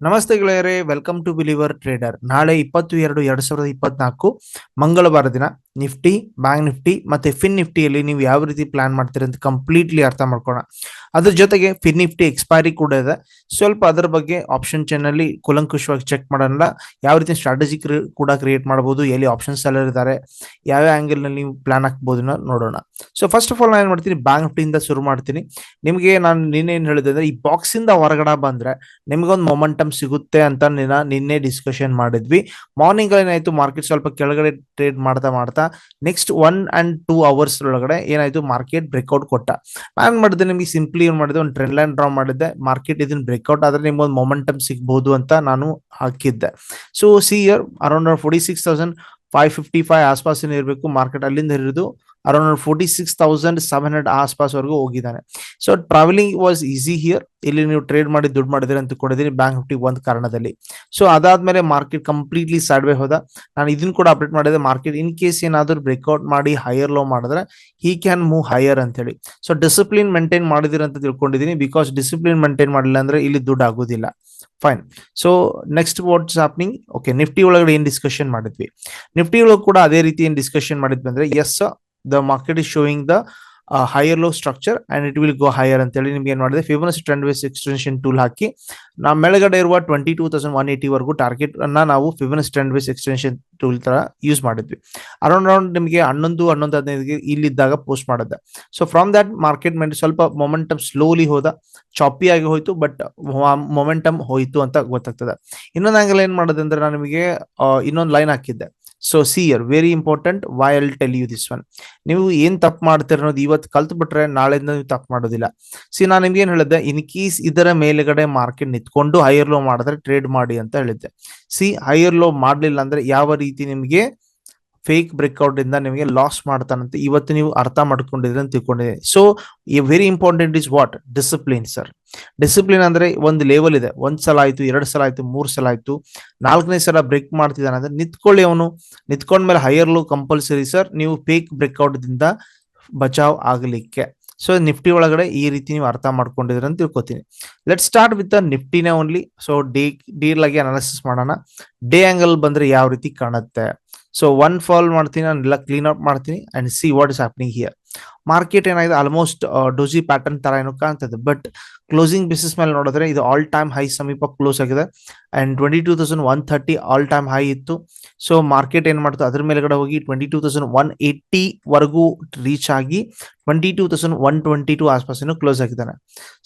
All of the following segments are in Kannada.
ನಮಸ್ತೆ ಗೆಳೆಯರೇ ವೆಲ್ಕಮ್ ಟು ಬಿಲಿವರ್ ಟ್ರೇಡರ್ ನಾಳೆ ಇಪ್ಪತ್ತು ಎರಡು ಎರಡ್ ಸಾವಿರದ ಇಪ್ಪತ್ನಾಲ್ಕು, ಮಂಗಳವಾರ ದಿನ, ನಿಫ್ಟಿ ಬ್ಯಾಂಕ್ ನಿಫ್ಟಿ ಮತ್ತೆ ಫಿನ್ ನಿಫ್ಟಿಯಲ್ಲಿ ನೀವು ಯಾವ ರೀತಿ ಪ್ಲಾನ್ ಮಾಡ್ತೀರಿ ಅಂತ ಕಂಪ್ಲೀಟ್ಲಿ ಅರ್ಥ ಮಾಡ್ಕೋಣ ಅದ್ರ ಜೊತೆಗೆ ಫಿನ್ ಎಕ್ಸ್ಪೈರಿ ಕೂಡ ಇದೆ. ಸ್ವಲ್ಪ ಅದರ ಬಗ್ಗೆ ಆಪ್ಷನ್ ಚೈನ್ ಅಲ್ಲಿ ಕುಲಂಕುಷವಾಗಿ ಚೆಕ್ ಮಾಡೋಣ ಯಾವ ರೀತಿ ಸ್ಟ್ರಾಟಜಿ ಕೂಡ ಕ್ರಿಯೇಟ್ ಮಾಡಬಹುದು ಎಲ್ಲಿ ಆಪ್ಷನ್ ಸೆಲ್ಲರ್ ಇದ್ದಾರೆ, ಯಾವ ಆಂಗಲ್ನಲ್ಲಿ ನೀವು ಪ್ಲಾನ್ ಹಾಕ್ಬೋದು ನೋಡೋಣ. ಸೊ ಫಸ್ಟ್ ಆಫ್ ಆಲ್ ನಾನು ಏನ್ ಮಾಡ್ತೀನಿ ಬ್ಯಾಂಕ್ ನಿಫ್ಟಿಯಿಂದ ಶುರು ಮಾಡ್ತೀನಿ. ನಿಮಗೆ ನಾನು ನಿನ್ನೆ ಏನ್ ಹೇಳಿದೆ ಅಂದ್ರೆ, ಈ ಬಾಕ್ಸ್ ಇಂದ ಹೊರಗಡೆ ಬಂದ್ರೆ ನಿಮಗೊಂದು ಮೊಮೆಂಟಮ್ ಸಿಗುತ್ತೆ ಅಂತ ನಿನ್ನ ನಿನ್ನೆ ಡಿಸ್ಕಷನ್ ಮಾಡಿದ್ವಿ. ಮಾರ್ನಿಂಗ್ ಏನಾಯ್ತು ಮಾರ್ಕೆಟ್ ಸ್ವಲ್ಪ ಕೆಳಗಡೆ ಟ್ರೇಡ್ ಮಾಡ್ತಾ ಮಾಡ್ತಾ next one and two hours ಒಳಗಡೆ ಏನಾಯ್ತು ಮಾರ್ಕೆಟ್ ಬ್ರೇಕ್ಔಟ್ ಕೊಟ್ಟ. ನಾನು ಮಾಡಿದೆ, ನಿಮಗೆ ಸಿಂಪ್ಲಿ ಏನ್ ಮಾಡಿದೆ, ಒಂದು ಟ್ರೆಂಡ್ ಲೈನ್ ಡ್ರಾ ಮಾಡಿದ್ದೆ. ಮಾರ್ಕೆಟ್ ಇದನ್ನ ಬ್ರೇಕ್ಔಟ್ ಆದ್ರೆ ನಿಮ್ಗೆ ಒಂದು ಮೊಮೆಂಟಮ್ ಸಿಗ್ಬಹುದು ಅಂತ ನಾನು ಹಾಕಿದ್ದೆ. So see here around forty six thousand five fifty five ಆಸ್ಪಾಸ್ ಇರಬೇಕು ಮಾರ್ಕೆಟ್ ಅಲ್ಲಿಂದ ಹಿಡಿದು around forty six thousand seven hundred ಆಸ್ಪಾಸ್ವರೆಗೂ ಹೋಗಿದ್ದಾನೆ. So travelling was easy here ಇಲ್ಲಿ ನೀವು ಟ್ರೇಡ್ ಮಾಡಿ ದುಡ್ಡು ಮಾಡಿದ್ರೆ ಅಂತ ಬ್ಯಾಂಕ್ ನಿಫ್ಟಿ ಒಂದು ಕಾರಣದಲ್ಲಿ. ಸೊ ಅದಾದ್ಮೇಲೆ ಮಾರ್ಕೆಟ್ ಕಂಪ್ಲೀಟ್ಲಿ ಸಾಡ್ವೆ ಹೋದ. ನಾನು ಇದನ್ನು ಕೂಡ ಅಪ್ಡೇಟ್ ಮಾಡಿದೆ. ಮಾರ್ಕೆಟ್ ಇನ್ ಕೇಸ್ ಏನಾದರೂ ಬ್ರೇಕ್ಔಟ್ ಮಾಡಿ ಹೈಯರ್ ಲೋ ಮಾಡಿದ್ರೆ ಹಿ ಕ್ಯಾನ್ ಮೂವ್ ಹೈಯರ್ ಅಂತ ಹೇಳಿ ಸೊ ಡಿಸಿಪ್ಲಿನ್ ಮೇಂಟೈನ್ ಮಾಡಿದಿರ ಅಂತ ತಿಳ್ಕೊಂಡಿದ್ದೀನಿ. ಬಿಕಾಸ್ ಡಿಸಿಪ್ಲಿನ್ ಮೇಂಟೈನ್ ಮಾಡಿಲ್ಲ ಅಂದ್ರೆ ಇಲ್ಲಿ ದುಡ್ಡು ಆಗೋದಿಲ್ಲ. Fine so next what's opening okay Nifty ಒಳಗಡೆ ಏನ್ ಡಿಸ್ಕಷನ್ ಮಾಡಿದ್ವಿ? ನಿಫ್ಟಿ ಒಳಗೆ ಕೂಡ ಅದೇ ರೀತಿ ಏನ್ ಡಿಸ್ಕಷನ್ ಮಾಡಿದ್ವಿ ಅಂದ್ರೆ as the market is showing the higher low structure and it will go higher ಅಂತ ಹೇಳಿ ನಿಮ್ಗೆ ಏನ್ ಮಾಡಿದೆ? Fibonacci trend base extension tool ಹಾಕಿ ನಾ ಮೇಳಗಡೆ ಇರುವ twenty two thousand one eighty ವರೆಗೂ ಟಾರ್ಗೆಟ್ ಅನ್ನ ನಾವು Fibonacci trend base extension tool ತರ ಯೂಸ್ ಮಾಡಿದ್ವಿ. ಅರೌಂಡ್ ಅರೌಂಡ್ ನಿಮಗೆ ಹನ್ನೊಂದು ಹನ್ನೊಂದು, ಹದಿನೈದಿಗೆ ಇಲ್ಲಿದ್ದಾಗ ಪೋಸ್ಟ್ ಮಾಡಿದ್ದೆ. ಸೊ ಫ್ರಮ್ ದಟ್ ಮಾರ್ಕೆಟ್ ಮೇಲೆ ಸ್ವಲ್ಪ ಮೊಮೆಂಟಮ್ ಸ್ಲೋಲಿ ಹೋದ ಚಾಪಿ ಆಗಿ ಹೋಯ್ತು ಬಟ್ ಮೊಮೆಂಟಮ್ ಹೋಯ್ತು ಅಂತ ಗೊತ್ತಾಗ್ತದೆ. ಇನ್ನೊಂದು ಆಂಗಲ್ ಏನ್ ಮಾಡೋದು ಅಂದ್ರೆ ನಾನು ನಿಮಗೆ ಇನ್ನೊಂದು ಲೈನ್ ಹಾಕಿದ್ದೆ. So see here very important why I'll tell you this one ನೀವು ಏನ್ ತಪ್ಪು ಮಾಡ್ತೀರ ಅನ್ನೋದು ಇವತ್ತು ಕಲ್ತು ಬಿಟ್ರೆ ನಾಳೆಯಿಂದ ನೀವು ತಪ್ಪು ಮಾಡೋದಿಲ್ಲ. ಸಿ ನಾನು ನಿಮ್ಗೆ ಏನ್ ಹೇಳಿದ್ದೆ? ಇನ್ ಕೇಸ್ ಇದರ ಮೇಲ್ಗಡೆ ಮಾರ್ಕೆಟ್ ನಿಂತ್ಕೊಂಡು ಹೈಯರ್ ಲೋ ಮಾಡಿದ್ರೆ ಟ್ರೇಡ್ ಮಾಡಿ ಅಂತ ಹೇಳಿದ್ದೆ. ಸಿ ಹೈಯರ್ ಲೋ ಮಾಡ್ಲಿಲ್ಲ ಅಂದ್ರೆ ಯಾವ ರೀತಿ ನಿಮಗೆ ಫೇಕ್ ಬ್ರೇಕ್ಔಟ್ ಇಂದ ನಿಮಗೆ ಲಾಸ್ ಮಾಡ್ತಾನಂತ ಇವತ್ತು ನೀವು ಅರ್ಥ ಮಾಡ್ಕೊಂಡಿದ್ರೆ ಅಂತ ತಿಳ್ಕೊಂಡಿದ್ದೀನಿ. So very important is what discipline sir discipline ಅಂದ್ರೆ ಒಂದು ಲೆವೆಲ್ ಇದೆ. ಒಂದ್ ಸಲ ಆಯ್ತು, ಎರಡ್ ಸಲ ಆಯ್ತು, ಮೂರ್ ಸಲ ಆಯ್ತು, ನಾಲ್ಕನೇ ಸಲ ಬ್ರೇಕ್ ಮಾಡ್ತಿದ್ದಾನೆ ಅಂದ್ರೆ ನಿತ್ಕೊಳ್ಳಿ ಅವನು. ನಿಂತ್ಕೊಂಡ್ಮೇಲೆ ಹೈಯರ್ ಲೋ ಕಂಪಲ್ಸರಿ ಸರ್ ನೀವು ಫೇಕ್ ಬ್ರೇಕ್ಔಟ್ ದಿಂದ ಬಚಾವ್ ಆಗಲಿಕ್ಕೆ. ಸೊ ನಿಫ್ಟಿ ಒಳಗಡೆ ಈ ರೀತಿ ನೀವು ಅರ್ಥ ಮಾಡ್ಕೊಂಡಿದ್ರೆ ಅಂತ ತಿಳ್ಕೊತೀನಿ. ಲೆಟ್ ಸ್ಟಾರ್ಟ್ ವಿತ್ ನಿಫ್ಟಿನೇ ಓನ್ಲಿ ಸೊ ಡೇ ಡೀರ್ಲಾಗಿ ಅನಾಲಿಸಿಸ್ ಮಾಡೋಣ. ಡೇ ಆಂಗಲ್ ಬಂದ್ರೆ ಯಾವ ರೀತಿ ಕಾಣುತ್ತೆ? ಸೊ ಒನ್ ಫಾಲ್ ಮಾಡ್ತೀನಿ, ನಾನು ಎಲ್ಲ ಕ್ಲೀನ್ ಅಪ್ ಮಾಡ್ತೀನಿ and see what is happening here market ಏನಾಗಿದೆ? ಆಲ್ಮೋಸ್ಟ್ ಡೋಜಿ ಪ್ಯಾಟರ್ನ್ ತರ ಏನೋ ಕಾಣ್ತದೆ. ಬಟ್ ಕ್ಲೋಸಿಂಗ್ ಬೇಸಿಸ್ ಮೇಲೆ ನೋಡಿದ್ರೆ ಇದು ಆಲ್ ಟೈಮ್ ಹೈ ಸಮೀಪ ಕ್ಲೋಸ್ ಆಗಿದೆ. And twenty two thousand one thirty all time high ಇತ್ತು. ಸೊ ಮಾರ್ಕೆಟ್ ಏನು ಮಾಡ್ತು? ಅದ್ರ ಮೇಲ್ಗಡೆ ಹೋಗಿ twenty two thousand one eighty ವರೆಗೂ ರೀಚ್ ಆಗಿ twenty two thousand one twenty two ಆಸ್ಪಾಸನ್ನು close ಆಗಿದ್ದಾನೆ.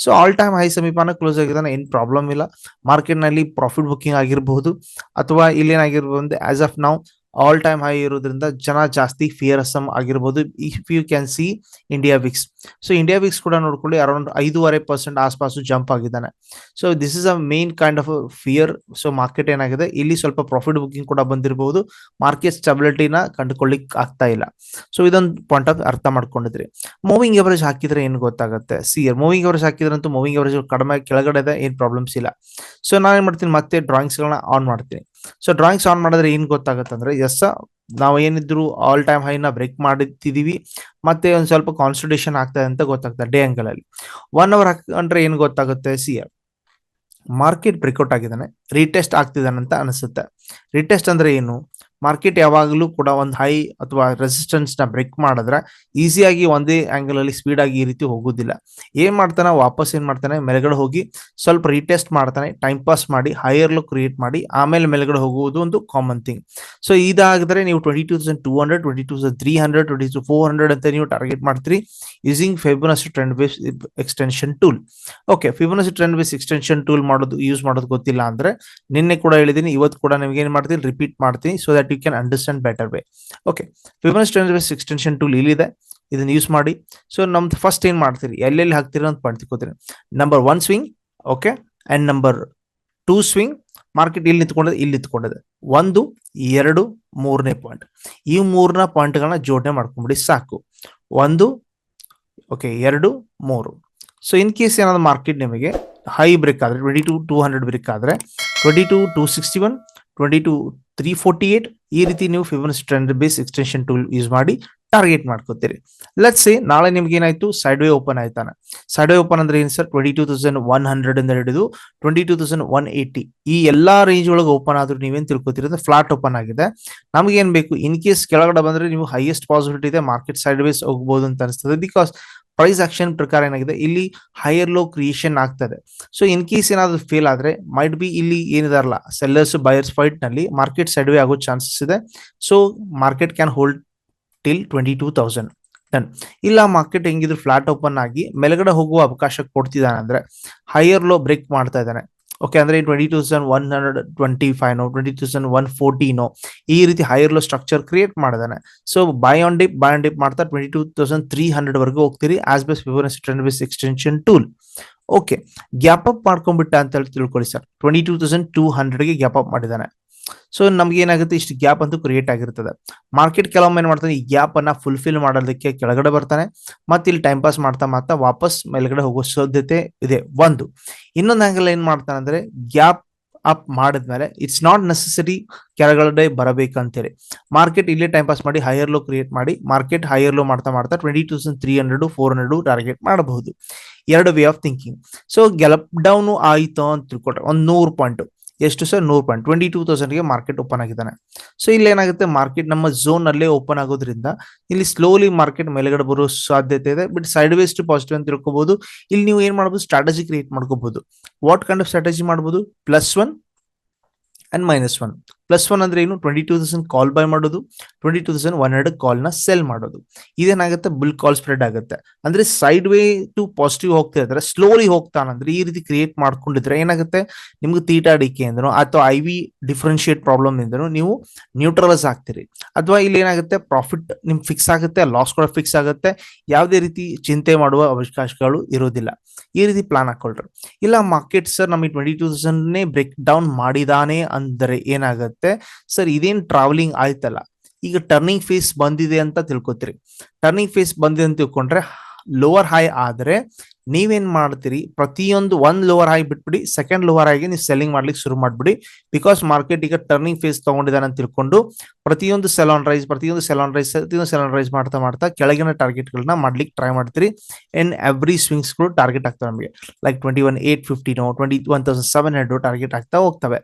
ಸೊ ಆಲ್ ಟೈಮ್ ಹೈ ಸಮೀಪನ ಕ್ಲೋಸ್ ಆಗಿದ್ದಾನೆ. ಏನು ಪ್ರಾಬ್ಲಮ್ ಇಲ್ಲ. ಮಾರ್ಕೆಟ್ನಲ್ಲಿ ಪ್ರಾಫಿಟ್ ಬುಕ್ಕಿಂಗ್ ಆಗಿರಬಹುದು ಅಥವಾ ಇಲ್ಲೇನಾಗಿರ್ಬೋದು ಆಸ್ ಆಫ್ ನಾವು ಆಲ್ ಟೈಮ್ ಹೈ ಇರೋದ್ರಿಂದ ಜನ ಜಾಸ್ತಿ ಫಿಯರ್ಸಮ್ ಆಗಿರ್ಬೋದು. If you can see India VIX so India VIX ಕೂಡ ನೋಡ್ಕೊಳ್ಳಿ ಅರೌಂಡ್ ಐದೂವರೆ ಪರ್ಸೆಂಟ್ ಆಸ್ಪಾಸು ಜಂಪ್ ಆಗಿದ್ದಾನೆ. So this is a main kind of fear so market ಏನಾಗಿದೆ? ಇಲ್ಲಿ ಸ್ವಲ್ಪ ಪ್ರಾಫಿಟ್ ಬುಕಿಂಗ್ ಕೂಡ ಬಂದಿರಬಹುದು ಮಾರ್ಕೆಟ್ ಸ್ಟೆಬಿಲಿಟಿನ ಕಂಡುಕೊಳ್ಳಿಕ್ ಆಗ್ತಾ ಇಲ್ಲ. ಸೊ ಇದೊಂದು ಪಾಯಿಂಟ್ ಆಫ್ ಅರ್ಥ ಮಾಡ್ಕೊಂಡಿದ್ರಿ. ಮೂವಿಂಗ್ ಎವರೇಜ್ ಹಾಕಿದ್ರೆ ಏನು ಗೊತ್ತಾಗುತ್ತೆ? ಸಿಯರ್ ಮೂವಿಂಗ್ ಎವರೇಜ್ ಹಾಕಿದ್ರಂತೂ ಮೂವಿಂಗ್ ಎವರೇಜ್ ಕಡಿಮೆ, ಕೆಳಗಡೆ ಇದೆ, ಏನು ಪ್ರಾಬ್ಲಮ್ಸ್ ಇಲ್ಲ. ಸೊ ನಾನು ಏನು ಮಾಡ್ತೀನಿ? ಮತ್ತೆ ಡ್ರಾಯಿಂಗ್ಸ್ ಗಳನ್ನ ಆನ್ ಮಾಡ್ತೀನಿ. ಸೊ ಡ್ರಾಯಿಂಗ್ಸ್ ಆನ್ ಮಾಡಿದ್ರೆ ಏನ್ ಗೊತ್ತಾಗುತ್ತೆ ಅಂದ್ರೆ ಎಸ್ ನಾವು ಏನಿದ್ರು ಆಲ್ ಟೈಮ್ ಹೈನ ಬ್ರೇಕ್ ಮಾಡುತ್ತಿದೀವಿ ಮತ್ತೆ ಒಂದ್ ಸ್ವಲ್ಪ ಕಾನ್ಸಂಟ್ರೇಷನ್ ಆಗ್ತದೆ ಅಂತ ಗೊತ್ತಾಗ್ತದೆ ಡೇ ಆಂಗಲ್ ಅಲ್ಲಿ. ಒನ್ ಅವರ್ ಹಾಕೊಂಡ್ರೆ ಏನ್ ಗೊತ್ತಾಗುತ್ತೆ ಸಿ ಮಾರ್ಕೆಟ್ ಬ್ರೇಕ್ಔಟ್ ಆಗಿದ್ದಾನೆ ರೀಟೆಸ್ಟ್ ಆಗ್ತಿದ್ದಾನೆ ಅಂತ ಅನಿಸುತ್ತೆ. ರೀಟೆಸ್ಟ್ ಅಂದ್ರೆ ಏನು? ಮಾರ್ಕೆಟ್ ಯಾವಾಗಲೂ ಕೂಡ ಒಂದು ಹೈ ಅಥವಾ ರೆಸಿಸ್ಟೆನ್ಸ್ನ ಬ್ರೇಕ್ ಮಾಡಿದ್ರೆ ಈಸಿಯಾಗಿ ಒಂದೇ ಆಂಗಲ್ ಅಲ್ಲಿ ಸ್ಪೀಡ್ ಆಗಿ ಈ ರೀತಿ ಹೋಗೋದಿಲ್ಲ. ಏನ್ ಮಾಡ್ತಾನೆ? ವಾಪಸ್ ಏನ್ ಮಾಡ್ತಾನೆ? ಮೇಲ್ಗಡೆ ಹೋಗಿ ಸ್ವಲ್ಪ ರೀಟೆಸ್ಟ್ ಮಾಡ್ತಾನೆ. ಟೈಮ್ ಪಾಸ್ ಮಾಡಿ ಹೈಯರ್ ಲುಕ್ ಕ್ರಿಯೇಟ್ ಮಾಡಿ, ಆಮೇಲೆ ಮೇಲ್ಗಡೆ ಹೋಗುವುದು ಒಂದು ಕಾಮನ್ ಥಿಂಗ್ ಸೊ ಇದಾಗಿದ್ರೆ ನೀವು twenty two thousand two hundred twenty two thousand three hundred twenty two four hundred ಅಂತ ನೀವು ಟಾರ್ಗೆಟ್ ಮಾಡ್ತೀರಿ using Fibonacci trend base extension tool okay Fibonacci trend base extension tool ಮಾಡೋದು ಯೂಸ್ ಮಾಡೋದು ಗೊತ್ತಿಲ್ಲ ಅಂದ್ರೆ ನಿನ್ನೆ ಕೂಡ ಹೇಳಿದೀನಿ, ಇವತ್ತು ಕೂಡ ನಿಮ್ಗೆ ಏನ್ ಮಾಡ್ತೀನಿ? ರಿಪೀಟ್ ಮಾಡ್ತೀನಿ. So that you can understand better way okay trend base extension tool ಇಲ್ಲಿದೆ ಇದನ್ನ ಯೂಸ್ ಮಾಡಿ. ಸೊ ನಮ್ದು ಫಸ್ಟ್ ಏನ್ ಮಾಡ್ತೀರಿ? ಎಲ್ಲೆಲ್ಲಿ ಹಾಕ್ತೀರಿ ಅಂತ ಪಡ್ತಿಕೋತೀರಿ number one swing okay and number two swing market ಇಲ್ಲಿ ನಿಂತ್ಕೊಂಡಿದೆ ಇಲ್ಲಿ ನಿಂತ್ಕೊಂಡಿದೆ. ಒಂದು, ಎರಡು, ಮೂರನೇ ಪಾಯಿಂಟ್ ಈ ಮೂರನೇ ಪಾಯಿಂಟ್ಗಳನ್ನ ಜೋಡಣೆ ಮಾಡ್ಕೊಂಬಿಡಿ, ಸಾಕು. ಒಂದು ಓಕೆ ಎರಡು, ಮೂರು. ಸೊ ಇನ್ ಕೇಸ್ ಏನಾದ್ರು ಮಾರ್ಕೆಟ್ ನಿಮಗೆ ಹೈ ಬ್ರೇಕ್ ಆದ್ರೆ twenty two two hundred break ಆದರೆ twenty two two sixty one twenty two three forty eight ಈ ರೀತಿ ನೀವು Fibonacci trend base extension tool use ಮಾಡಿ ಟಾರ್ಗೆಟ್ ಮಾಡ್ಕೋತೀರಿ. ಲೆಟ್ಸ್ ಸಿ ನಾಳೆ ನಿಮ್ಗೆ ಏನಾಯ್ತು? ಸೈಡ್ ವೇ ಓಪನ್ ಆಯ್ತಾನೆ. ಸೈಡ್ ವೇ ಓಪನ್ ಅಂದ್ರೆ ಏನು sir twenty two thousand one hundred ಇಂದ ಹಿಡಿದು twenty two thousand one eighty ಈ ಎಲ್ಲಾ ರೇಂಜ್ ಒಳಗೆ ಓಪನ್ ಆದ್ರೂ ನೀವೇನ್ ತಿಳ್ಕೊತೀರಿ? ಅಂದ್ರೆ ಫ್ಲಾಟ್ ಓಪನ್ ಆಗಿದೆ. ನಮ್ಗೆ ಏನ್ ಬೇಕು? ಇನ್ ಕೇಸ್ ಕೆಳಗಡೆ ಬಂದ್ರೆ ನೀವು ಹೈಯೆಸ್ಟ್ ಪಾಸಿಬಿಲಿಟಿ ಇದೆ ಮಾರ್ಕೆಟ್ ಸೈಡ್ ವೇಸ್ ಹೋಗ್ಬೋದು ಅಂತ ಅನಿಸ್ತದೆ. ಬಿಕಾಸ್ ಪ್ರೈಸ್ ಆಕ್ಷನ್ ಪ್ರಕಾರ ಏನಾಗಿದೆ? ಇಲ್ಲಿ ಹೈಯರ್ ಲೋ ಕ್ರಿಯೇಷನ್ ಆಗ್ತದೆ. ಸೊ ಇನ್ ಕೇಸ್ ಏನಾದ್ರು ಫೇಲ್ ಆದ್ರೆ ಮೈಟ್ ಬಿ ಇಲ್ಲಿ ಏನಿದಾರಲ್ಲ? ಸೆಲ್ಲರ್ಸ್ ಬಯರ್ಸ್ ಫೈಟ್ನಲ್ಲಿ ಮಾರ್ಕೆಟ್ ಸೈಡ್ ವೇ ಆಗೋ ಚಾನ್ಸಸ್ ಇದೆ. So market can hold till twenty two thousand done ಇಲ್ಲ ಮಾರ್ಕೆಟ್ ಹೆಂಗಿದ್ರು ಫ್ಲಾಟ್ ಓಪನ್ ಆಗಿ ಮೇಲ್ಗಡೆ ಹೋಗುವ ಅವಕಾಶ ಕೊಡ್ತಿದ್ದಾನೆ ಅಂದ್ರೆ ಹೈಯರ್ ಲೋ ಬ್ರೇಕ್ ಮಾಡ್ತಾ ಇದ್ದಾನೆ. ಓಕೆ ಅಂದ್ರೆ twenty thousand one hundred twenty ಫೈವ್ನೋ twenty thousand one ಫೋರ್ಟೀನೋ ಈ ರೀತಿ ಹೈಯರ್ ಲೋ ಸ್ಟ್ರಕ್ಚರ್ ಕ್ರಿಯೇಟ್ ಮಾಡಿದಾನೆ. So buy on dip buy on dip ಮಾಡ್ತಾ twenty two thousand three hundred ವರ್ಗೂ ಹೋಗ್ತೀರಿ as per Fibonacci trend base extension tool okay gap up ಮಾಡ್ಕೊಂಡ್ಬಿಟ್ಟ ಅಂತ ಹೇಳಿ ತಿಳ್ಕೊಳ್ಳಿ sir. Twenty two thousand two ಹಂಡ್ರೆಡ್ಗೆ gap up ಮಾಡಿದ್ದಾನೆ. ಸೊ ನಮ್ಗೆ ಏನಾಗುತ್ತೆ? ಇಷ್ಟು ಗ್ಯಾಪ್ ಅಂತೂ ಕ್ರಿಯೇಟ್ ಆಗಿರ್ತದೆ. ಮಾರ್ಕೆಟ್ ಕೆಲವೊಮ್ಮೆ ಏನ್ ಮಾಡ್ತಾನೆ? ಈ ಗ್ಯಾಪ್ ಅನ್ನ ಫುಲ್ಫಿಲ್ ಮಾಡೋದಕ್ಕೆ ಕೆಳಗಡೆ ಬರ್ತಾನೆ. ಮತ್ತೆ ಇಲ್ಲಿ ಟೈಮ್ ಪಾಸ್ ಮಾಡ್ತಾ ಮಾಡ್ತಾ ವಾಪಸ್ ಮೇಲ್ಗಡೆ ಹೋಗೋ ಸಾಧ್ಯತೆ ಇದೆ. ಒಂದು. ಇನ್ನೊಂದು ಆಂಗಲ್ ಏನ್ ಮಾಡ್ತಾನೆ ಅಂದ್ರೆ ಗ್ಯಾಪ್ ಅಪ್ ಮಾಡಿದ್ಮೇಲೆ ಇಟ್ಸ್ ನಾಟ್ ನೆಸೆಸರಿ ಕೆಳಗಡೆ ಬರಬೇಕಂತೇಳಿ. ಮಾರ್ಕೆಟ್ ಇಲ್ಲೇ ಟೈಮ್ ಪಾಸ್ ಮಾಡಿ ಹೈಯರ್ ಲೋ ಕ್ರಿಯೇಟ್ ಮಾಡಿ ಮಾರ್ಕೆಟ್ ಹೈಯರ್ ಲೋ ಮಾಡ್ತಾ ಮಾಡ್ತಾ twenty thousand three hundred four hundred target ಮಾಡಬಹುದು. ಎರಡು ವೇ ಆಫ್ ಥಿಂಕಿಂಗ್ ಸೊ ಗೆಲಪ್ ಡೌನ್ ಆಯಿತು ಅಂತ ತಿಳ್ಕೊಟ್ರೆ ಒಂದು ನೂರು ಪಾಯಿಂಟ್ ಎಷ್ಟು ಸರ್? ನೂರು ಪಾಯಿಂಟ್ ಟ್ವೆಂಟಿ ಟೂ ತೌಸಂಡ್ಗೆ ಮಾರ್ಕೆಟ್ ಓಪನ್ ಆಗಿದ್ದಾನೆ. ಸೊ ಇಲ್ಲಿ ಏನಾಗುತ್ತೆ ಮಾರ್ಕೆಟ್ ನಮ್ಮ ಝೋನ್ ಅಲ್ಲೇ ಓಪನ್ ಆಗೋದ್ರಿಂದ ಇಲ್ಲಿ ಸ್ಲೋಲಿ ಮಾರ್ಕೆಟ್ ಮೇಲ್ಗಡೆ ಬರೋ ಸಾಧ್ಯತೆ ಇದೆ. But side ways to positive ಅಂತ ತಿಳ್ಕೊಬಹುದು ಇಲ್ಲಿ ನೀವು ಏನ್ ಮಾಡಬಹುದು ಸ್ಟ್ರಾಟಜಿ ಕ್ರಿಯೇಟ್ ಮಾಡ್ಕೋಬಹುದು ವಾಟ್ ಕೈಂಡ್ ಆಫ್ ಸ್ಟ್ರಾಟಜಿ ಮಾಡಬಹುದು plus one and minus one plus one ಅಂದ್ರೆ ಏನು? Twenty two thousand call buy ಮಾಡೋದು. Twenty two thousand one hundred ಕಾಲ್ನ sell ಮಾಡೋದು. ಇದೇನಾಗುತ್ತೆ? ಬುಲ್ ಕಾಲ್ ಸ್ಪ್ರೆಡ್ ಆಗುತ್ತೆ. ಅಂದ್ರೆ ಸೈಡ್ ವೇ ಟು ಪಾಸಿಟಿವ್ ಹೋಗ್ತಾ ಇದ್ರೆ ಸ್ಲೋಲಿ ಹೋಗ್ತಾನಂದ್ರೆ ಈ ರೀತಿ ಕ್ರಿಯೇಟ್ ಮಾಡ್ಕೊಂಡಿದ್ರೆ ಏನಾಗುತ್ತೆ? ನಿಮ್ಗೆ ತೀಟಾ ಅಡಿಕೆ ಅಂದ್ರೂ ಅಥವಾ ಐ ವಿ ಡಿಫ್ರೆನ್ಶಿಯೇಟ್ ಪ್ರಾಬ್ಲಮ್ ಇಂದ್ರೂ ನೀವು ನ್ಯೂಟ್ರಲೈಸ್ ಆಗ್ತೀರಿ. ಅಥವಾ ಇಲ್ಲಿ ಏನಾಗುತ್ತೆ? ಪ್ರಾಫಿಟ್ ನಿಮ್ ಫಿಕ್ಸ್ ಆಗುತ್ತೆ ಲಾಸ್ ಕೂಡ ಫಿಕ್ಸ್ ಆಗುತ್ತೆ. ಯಾವುದೇ ರೀತಿ ಚಿಂತೆ ಮಾಡುವ ಅವಕಾಶಗಳು ಇರೋದಿಲ್ಲ. ಈ ರೀತಿ ಪ್ಲಾನ್ ಹಾಕೊಳ್ರಿ. ಇಲ್ಲ ಮಾರ್ಕೆಟ್ ಸರ್ ನಮಗೆ twenty two thousand break down ಮಾಡಿದಾನೆ ಅಂದರೆ ಏನಾಗುತ್ತೆ? ಸರ್, ಇದೇನ್ ಟ್ರಾವೆಲಿಂಗ್ ಆಯ್ತಲ್ಲ. ಈಗ ಟರ್ನಿಂಗ್ ಫೇಸ್ ಬಂದಿದೆ ಅಂತ ತಿಳ್ಕೊತೀರಿ. ಟರ್ನಿಂಗ್ ಫೇಸ್ ಬಂದಿದೆ ಅಂತ ತಿಳ್ಕೊಂಡ್ರೆ ಲೋವರ್ ಹೈ ಆದ್ರೆ ನೀವೇನ್ ಮಾಡ್ತೀರಿ? ಪ್ರತಿಯೊಂದು ಒಂದ್ ಲೋವರ್ ಹೈ ಬಿಟ್ಬಿಡಿ ಸೆಕೆಂಡ್ ಲೋವರ್ ಹೈಗೆ ನೀವು ಸೆಲ್ಲಿಂಗ್ ಮಾಡ್ಲಿಕ್ಕೆ ಶುರು ಮಾಡ್ಬಿಡಿ. ಬಿಕಾಸ್ ಮಾರ್ಕೆಟ್ ಈಗ ಟರ್ನಿಂಗ್ ಫೇಸ್ ತಗೊಂಡಿದ್ದಾನೆ ಅಂತ ತಿಳ್ಕೊಂಡು, ಪ್ರತಿಯೊಂದು ಸೆಲಾನ್ ರೈಸ್ ಪ್ರತಿಯೊಂದು ಸೆಲಾನ್ ರೈಸ್ ಪ್ರತಿಯೊಂದು ಸೆಲಾನ್ ರೈಸ್ ಮಾಡ್ತಾ ಮಾಡ್ತಾ ಕೆಳಗಿನ ಟಾರ್ಗೆಟ್ ಗಳನ್ನ ಮಾಡ್ಲಿಕ್ಕೆ ಟ್ರೈ ಮಾಡ್ತೀರಿ. ಇನ್ ಎವ್ರಿ ಸ್ವಿಂಗ್ಸ್ಗಳು ಟಾರ್ಗೆಟ್ ಆಗ್ತವೆ ನಮಗೆ. Like twenty one eight ಫಿಫ್ಟಿನೋ twenty one thousand seven hundred target ಆಗ್ತಾ ಹೋಗ್ತವೆ.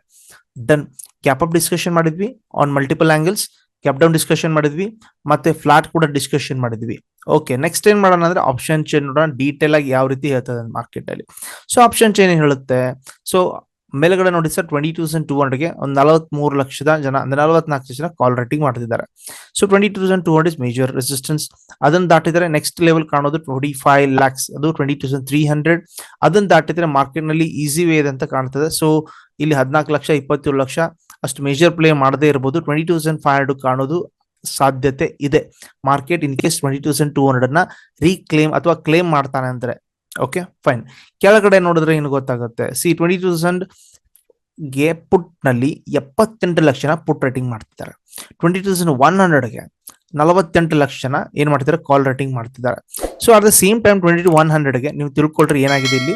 ಡನ್ ಕ್ಯಾಪ್ ಅಪ್ ಡಿಸ್ಕಷನ್ ಮಾಡಿದ್ವಿ. On multiple angles gap down discussion ಮಾಡಿದ್ವಿ. ಮತ್ತೆ ಫ್ಲಾಟ್ ಕೂಡ ಡಿಸ್ಕಷನ್ ಮಾಡಿದ್ವಿ. ಓಕೆ ನೆಕ್ಸ್ಟ್ ಏನ್ ಮಾಡೋಣ ಅಂದ್ರೆ ಆಪ್ಷನ್ ಚೇನ್ ನೋಡೋಣ. ಡೀಟೇಲ್ ಆಗಿ ಯಾವ ರೀತಿ ಹೇಳ್ತದೆ ಮಾರ್ಕೆಟ್ ಅಲ್ಲಿ. ಸೊ ಆಪ್ಷನ್ ಚೇನ್ ಏನ್ ಹೇಳುತ್ತೆ? ಸೊ ಮೇಲ್ಗಡೆ ನೋಡಿ ಸರ್ ಟ್ವೆಂಟಿ ತೌಸಂಡ್ ಟೂ ಹಂಡ್ರೆಡ್ಗೆ ಒಂದು ನಲವತ್ಮೂರು ಲಕ್ಷದ ಜನ, ಅಂದ್ರೆ ನಲವತ್ನಾಲ್ಕು ಜನ ಕಾಲ್ ರೇಟಿಂಗ್ ಮಾಡ್ತಿದ್ದಾರೆ. So twenty thousand two hundred major resistance ಅದನ್ನ ದಾಟಿದ್ರೆ ನೆಕ್ಸ್ಟ್ ಲೆವೆಲ್ ಕಾಣೋದು ಟ್ವೆಂಟಿ ಫೈವ್ ಲ್ಯಾಕ್ಸ್ ಅದು ಟ್ವೆಂಟಿ ತೌಸಂಡ್ ತ್ರೀ ಹಂಡ್ರೆಡ್ ಅದನ್ನ ದಾಟಿದ್ರೆ ಮಾರ್ಕೆಟ್ನಲ್ಲಿ ಈಸಿ ವೇ ಇದೆ ಅಂತ ಕಾಣ್ತದೆ. ಸೊ ಇಲ್ಲಿ ಹದಿನಾಲ್ಕು ಲಕ್ಷ, ಇಪ್ಪತ್ತೇಳು ಲಕ್ಷ ಅಷ್ಟು ಮೇಜರ್ ಪ್ಲೇ ಮಾಡದೇ ಇರಬಹುದು ಟ್ವೆಂಟಿ ತೌಸಂಡ್ ಫೈವ್ ಹಂಡ್ರೆಡ್ ಕಾಣೋದು ಸಾಧ್ಯತೆ ಇದೆ. Market in case twenty thousand two ಹಂಡ್ರೆಡ್ನ reclaim ಅಥವಾ ಕ್ಲೇಮ್ ಮಾಡ್ತಾನೆ ಅಂದ್ರೆ ಓಕೆ ಫೈನ್ ಕೆಳಗಡೆ ನೋಡಿದ್ರೆ ಏನು ಗೊತ್ತಾಗುತ್ತೆ. ಸಿ ಟ್ವೆಂಟಿ ತೌಸಂಡ್ಗೆ ಪುಟ್ನಲ್ಲಿ ಎಪ್ಪತ್ತೆಂಟು ಲಕ್ಷನ ಪುಟ್ ರೇಟಿಂಗ್ ಮಾಡ್ತಿದ್ದಾರೆ. ಟ್ವೆಂಟಿ ತೌಸಂಡ್ ಒನ್ ಹಂಡ್ರೆಡ್ಗೆ ನಲವತ್ತೆಂಟು ಲಕ್ಷ ಜನ ಏನ್ ಮಾಡ್ತಿದ್ದಾರೆ? ಕಾಲ್ ರೇಟಿಂಗ್ ಮಾಡ್ತಿದ್ದಾರೆ. So at the same time twenty two one ಹಂಡ್ರೆಡ್ಗೆ ನೀವು ತಿಳ್ಕೊಳ್ರಿ ಏನಾಗಿದೆ ಇಲ್ಲಿ?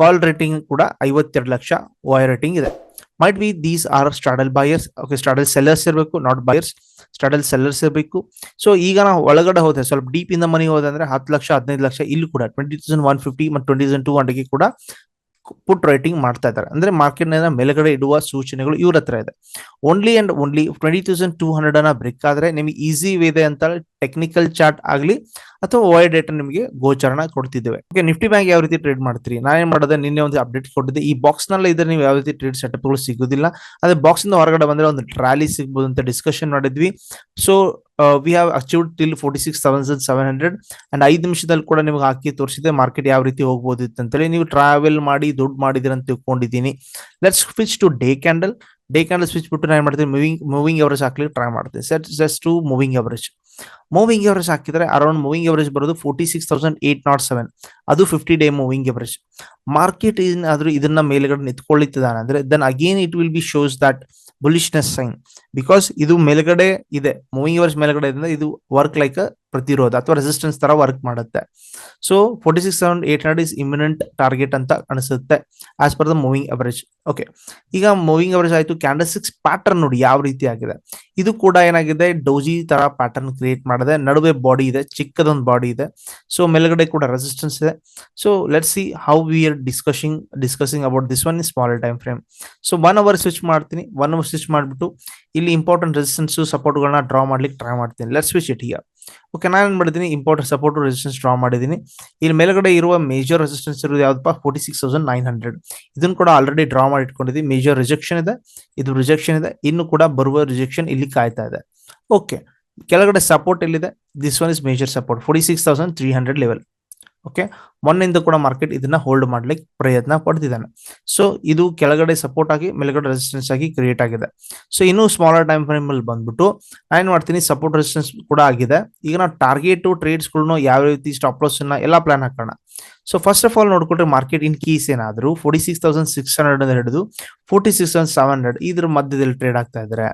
ಕಾಲ್ ರೇಟಿಂಗ್ ಕೂಡ ಐವತ್ತೆರಡು ಲಕ್ಷ ವಾಯ್ ರೇಟಿಂಗ್ ಇದೆ. Might be these are straddle buyers okay straddle sellers ಇರಬೇಕು ನಾಟ್ ಬಯರ್ಸ್ ಸ್ಟ್ರಾಡಲ್ ಸೆಲ್ಲರ್ಸ್ ಇರಬೇಕು. ಸೊ ಈಗ ನಾವು ಒಳಗಡೆ ಹೋದ್ರೆ ಸ್ವಲ್ಪ ಡೀಪ್ ಇಂದ ಮನಿ ಹೋದ ಅಂದ್ರೆ ಹತ್ತು ಲಕ್ಷ, ಹದಿನೈದು ಲಕ್ಷ ಇಲ್ಲಿ ಕೂಡ ಟ್ವೆಂಟಿ ತೌಸಂಡ್ ಒನ್ ಫಿಫ್ಟಿ ಮತ್ತು ಟ್ವೆಂಟಿ ತೌಸಂಡ್ ಟೂ ಹಂಡ್ರೆಡ್ಗೆ ಕೂಡ ಪುಟ್ ರೈಟಿಂಗ್ ಮಾಡ್ತಾ ಇದ್ದಾರೆ. ಅಂದ್ರೆ ಮಾರ್ಕೆಟ್ ಮೇಲ್ಗಡೆ ಇಡುವ ಸೂಚನೆಗಳು ಇವ್ರ ಹತ್ರ ಇದೆ. Only and only twenty thousand two hundred ಅನ್ನ ಬ್ರೇಕ್ ಆದ್ರೆ ನಿಮಗೆ ಈಸಿ ಇದೆ ಅಂತ ಟೆಕ್ನಿಕಲ್ ಚಾರ್ಟ್ ಆಗಲಿ ಅಥವಾ ವೈ ಡೇಟಾ ನಿಮಗೆ ಗೋಚರಣ ಕೊಡ್ತಿದ್ದೇವೆ. ಓಕೆ ನಿಫ್ಟಿ ಬ್ಯಾಂಕ್ ಯಾವ ರೀತಿ ಟ್ರೇಡ್ ಮಾಡ್ತೀರಿ? ನಾನೇನ್ ಮಾಡೋದೆ, ನಿನ್ನೆ ಒಂದು ಅಪ್ಡೇಟ್ ಕೊಟ್ಟಿದ್ದೆ. ಈ ಬಾಕ್ಸ್ನಲ್ಲಿ ಇದ್ರೆ ನೀವು ಯಾವ ರೀತಿ ಟ್ರೇಡ್ ಸೆಟಪ್ಗಳು ಸಿಗೋದಿಲ್ಲ. ಅದೇ ಬಾಕ್ಸ್ ಇಂದ ಹೊರಗಡೆ ಬಂದ್ರೆ ಒಂದು ಟ್ರಾಲಿ ಸಿಗ್ಬೋದು ಅಂತ ಡಿಸ್ಕಷನ್ ಮಾಡಿದ್ವಿ. So we have achieved till forty six thousand seven hundred and ಐದು ನಿಮಿಷದಲ್ಲಿ ಕೂಡ ನಿಮ್ಗೆ ಹಾಕಿ ತೋರಿಸಿದೆ ಮಾರ್ಕೆಟ್ ಯಾವ ರೀತಿ ಹೋಗ್ಬೋದು ಅಂತೇಳಿ ನೀವು ಟ್ರಾವೆಲ್ ಮಾಡಿ, ದುಡ್ಡು ಮಾಡಿದಿರ ಅಂತ ತಿಳ್ಕೊಂಡಿದ್ದೀನಿ. Let's switch to day candle day candle switch ಬಿಟ್ಟು ನಾನು ಮಾಡ್ತೀನಿ? ಮೂವಿಂಗ್ ಮೂವಿಂಗ್ ಅವರೇಜ್ ಹಾಕ್ಲಿಕ್ಕೆ ಟ್ರೈ ಮಾಡ್ತೀನಿ. Set just to moving average moving average ಹಾಕಿದ್ರೆ ಅರೌಂಡ್ ಮೂವಿಂಗ್ ಎವರೇಜ್ ಬರೋದು forty six thousand eight nought seven ಅದು fifty day moving average market ಏನಾದ್ರೂ ಇದನ್ನ ಮೇಲ್ಗಡೆ ನಿಂತ್ಕೊಳ್ಳಿದ್ದಾನೆ ಅಂದ್ರೆ then again it will be shows that bullishness sign because ಇದು ಮೇಲ್ಗಡೆ ಇದೆ. ಮೂವಿಂಗ್ ಎವರೇಜ್ ಮೇಲ್ಗಡೆ ಇದೆ ವರ್ಕ್ ಲೈಕ್ ಪ್ರತಿರೋಧ ಅಥವಾ ರೆಸಿಸ್ಟೆನ್ಸ್ ತರ ವರ್ಕ್ ಮಾಡುತ್ತೆ. So forty six thousand eight hundred is imminent target ಅಂತ ಅನಿಸುತ್ತೆ as per the moving average okay ಈಗ ಮೂವಿಂಗ್ ಅವರೇಜ್ ಆಯಿತು. ಕ್ಯಾಂಡಲ್ ಸಿಕ್ಸ್ ಪ್ಯಾಟರ್ನ್ ನೋಡಿ ಯಾವ ರೀತಿ ಆಗಿದೆ. ಇದು ಕೂಡ ಏನಾಗಿದೆ? ಡೋಜಿ ತರ ಪ್ಯಾಟರ್ನ್ ಕ್ರಿಯೇಟ್ ಮಾಡಿದೆ. ನಡುವೆ ಬಾಡಿ ಇದೆ. ಚಿಕ್ಕದೊಂದು ಬಾಡಿ ಇದೆ. ಸೊ ಮೇಲ್ಗಡೆ ಕೂಡ ರೆಸಿಸ್ಟೆನ್ಸ್ ಇದೆ. So let see how we are discussing discussing about this one in small time frame so one hour switch ಮಾಡ್ತೀನಿ. ಒನ್ ಅವರ್ ಸ್ವಿಚ್ ಮಾಡಿಬಿಟ್ಟು ಇಲ್ಲಿ ಇಂಪಾರ್ಟೆಂಟ್ ರೆಸಿಸ್ಟೆನ್ಸ್ ಸಪೋರ್ಟ್ಗಳನ್ನ ಡ್ರಾ ಮಾಡ್ಲಿಕ್ಕೆ ಟ್ರೈ ಮಾಡ್ತೀನಿ. ಲೆಟ್ ಸ್ವಿಚ್ ಇಟ್ ಈಗ ಓಕೆ ನಾನು ಏನ್ ಮಾಡಿದೀನಿ ಇಂಪಾರ್ಟೆಂಟ್ ಸಪೋರ್ಟ್ ರೆಸಿಸ್ಟೆನ್ಸ್ ಡ್ರಾ ಮಾಡಿದೀನಿ ಇಲ್ಲಿ ಮೇಲ್ಗಡೆ ಇರುವ ಮೇಜರ್ ರೆಸಿಸ್ಟೆನ್ಸ್ ಇರೋದು ಯಾವ್ದಪ್ಪ? Forty six thousand nine hundred ಇದನ್ನು ಕೂಡ ಆಲ್ರೆಡಿ ಡ್ರಾ ಮಾಡಿ ಇಟ್ಕೊಂಡಿದ್ದೀವಿ ಮೇಜರ್ ರಿಜೆಕ್ಷನ್ ಇದೆ. ಇದು ರಿಜೆಕ್ಷನ್ ಇದೆ. ಇನ್ನು ಕೂಡ ಬರುವ ರಿಜೆಕ್ಷನ್ ಇಲ್ಲಿ ಕಾಯ್ತಾ ಇದೆ. ಓಕೆ ಕೆಳಗಡೆ ಸಪೋರ್ಟ್ ಎಲ್ಲಿದೆ? This one is major support forty six thousand three hundred level okay ಮೊನ್ನೆಯಿಂದ ಕೂಡ ಮಾರ್ಕೆಟ್ ಇದನ್ನ ಹೋಲ್ಡ್ ಮಾಡ್ಲಿಕ್ಕೆ ಪ್ರಯತ್ನ ಪಡ್ತಿದ್ದಾನೆ. ಸೊ ಇದು ಕೆಳಗಡೆ ಸಪೋರ್ಟ್ ಆಗಿ, ಮೇಲ್ಗಡೆ ರೆಸಿಸ್ಟೆನ್ಸ್ ಆಗಿ ಕ್ರಿಯೇಟ್ ಆಗಿದೆ. ಸೊ ಇನ್ನೂ ಸ್ಮಾಲರ್ ಟೈಮ್ ಫ್ರೇಮ್ ಅಲ್ಲಿ ಬಂದ್ಬಿಟ್ಟು, ನಾನು ಏನ್ ಮಾಡ್ತೀನಿ? ಸಪೋರ್ಟ್ ರೆಸಿಸ್ಟೆನ್ಸ್ ಕೂಡ ಆಗಿದೆ. ಈಗ ನಾವು ಟಾರ್ಗೆಟ್ ಟ್ರೇಡ್ಸ್ಗಳನ್ನು ಯಾವ ರೀತಿ ಸ್ಟಾಪ್ ಲಾಸ್ ಎಲ್ಲ ಪ್ಲಾನ್ ಹಾಕೋಣ. ಸೊ ಫಸ್ಟ್ ಆಫ್ ಆಲ್ ನೋಡ್ಕೊಟ್ರೆ ಮಾರ್ಕೆಟ್ ಇನ್ ಕೀಸ್ ಏನಾದ್ರು forty six thousand six hundred ಅಂತ ಹಿಡಿದು forty six thousand seven hundred ಇದ್ರ ಮಧ್ಯದಲ್ಲಿ ಟ್ರೇಡ್ ಆಗ್ತಾ ಇದ್ರೆ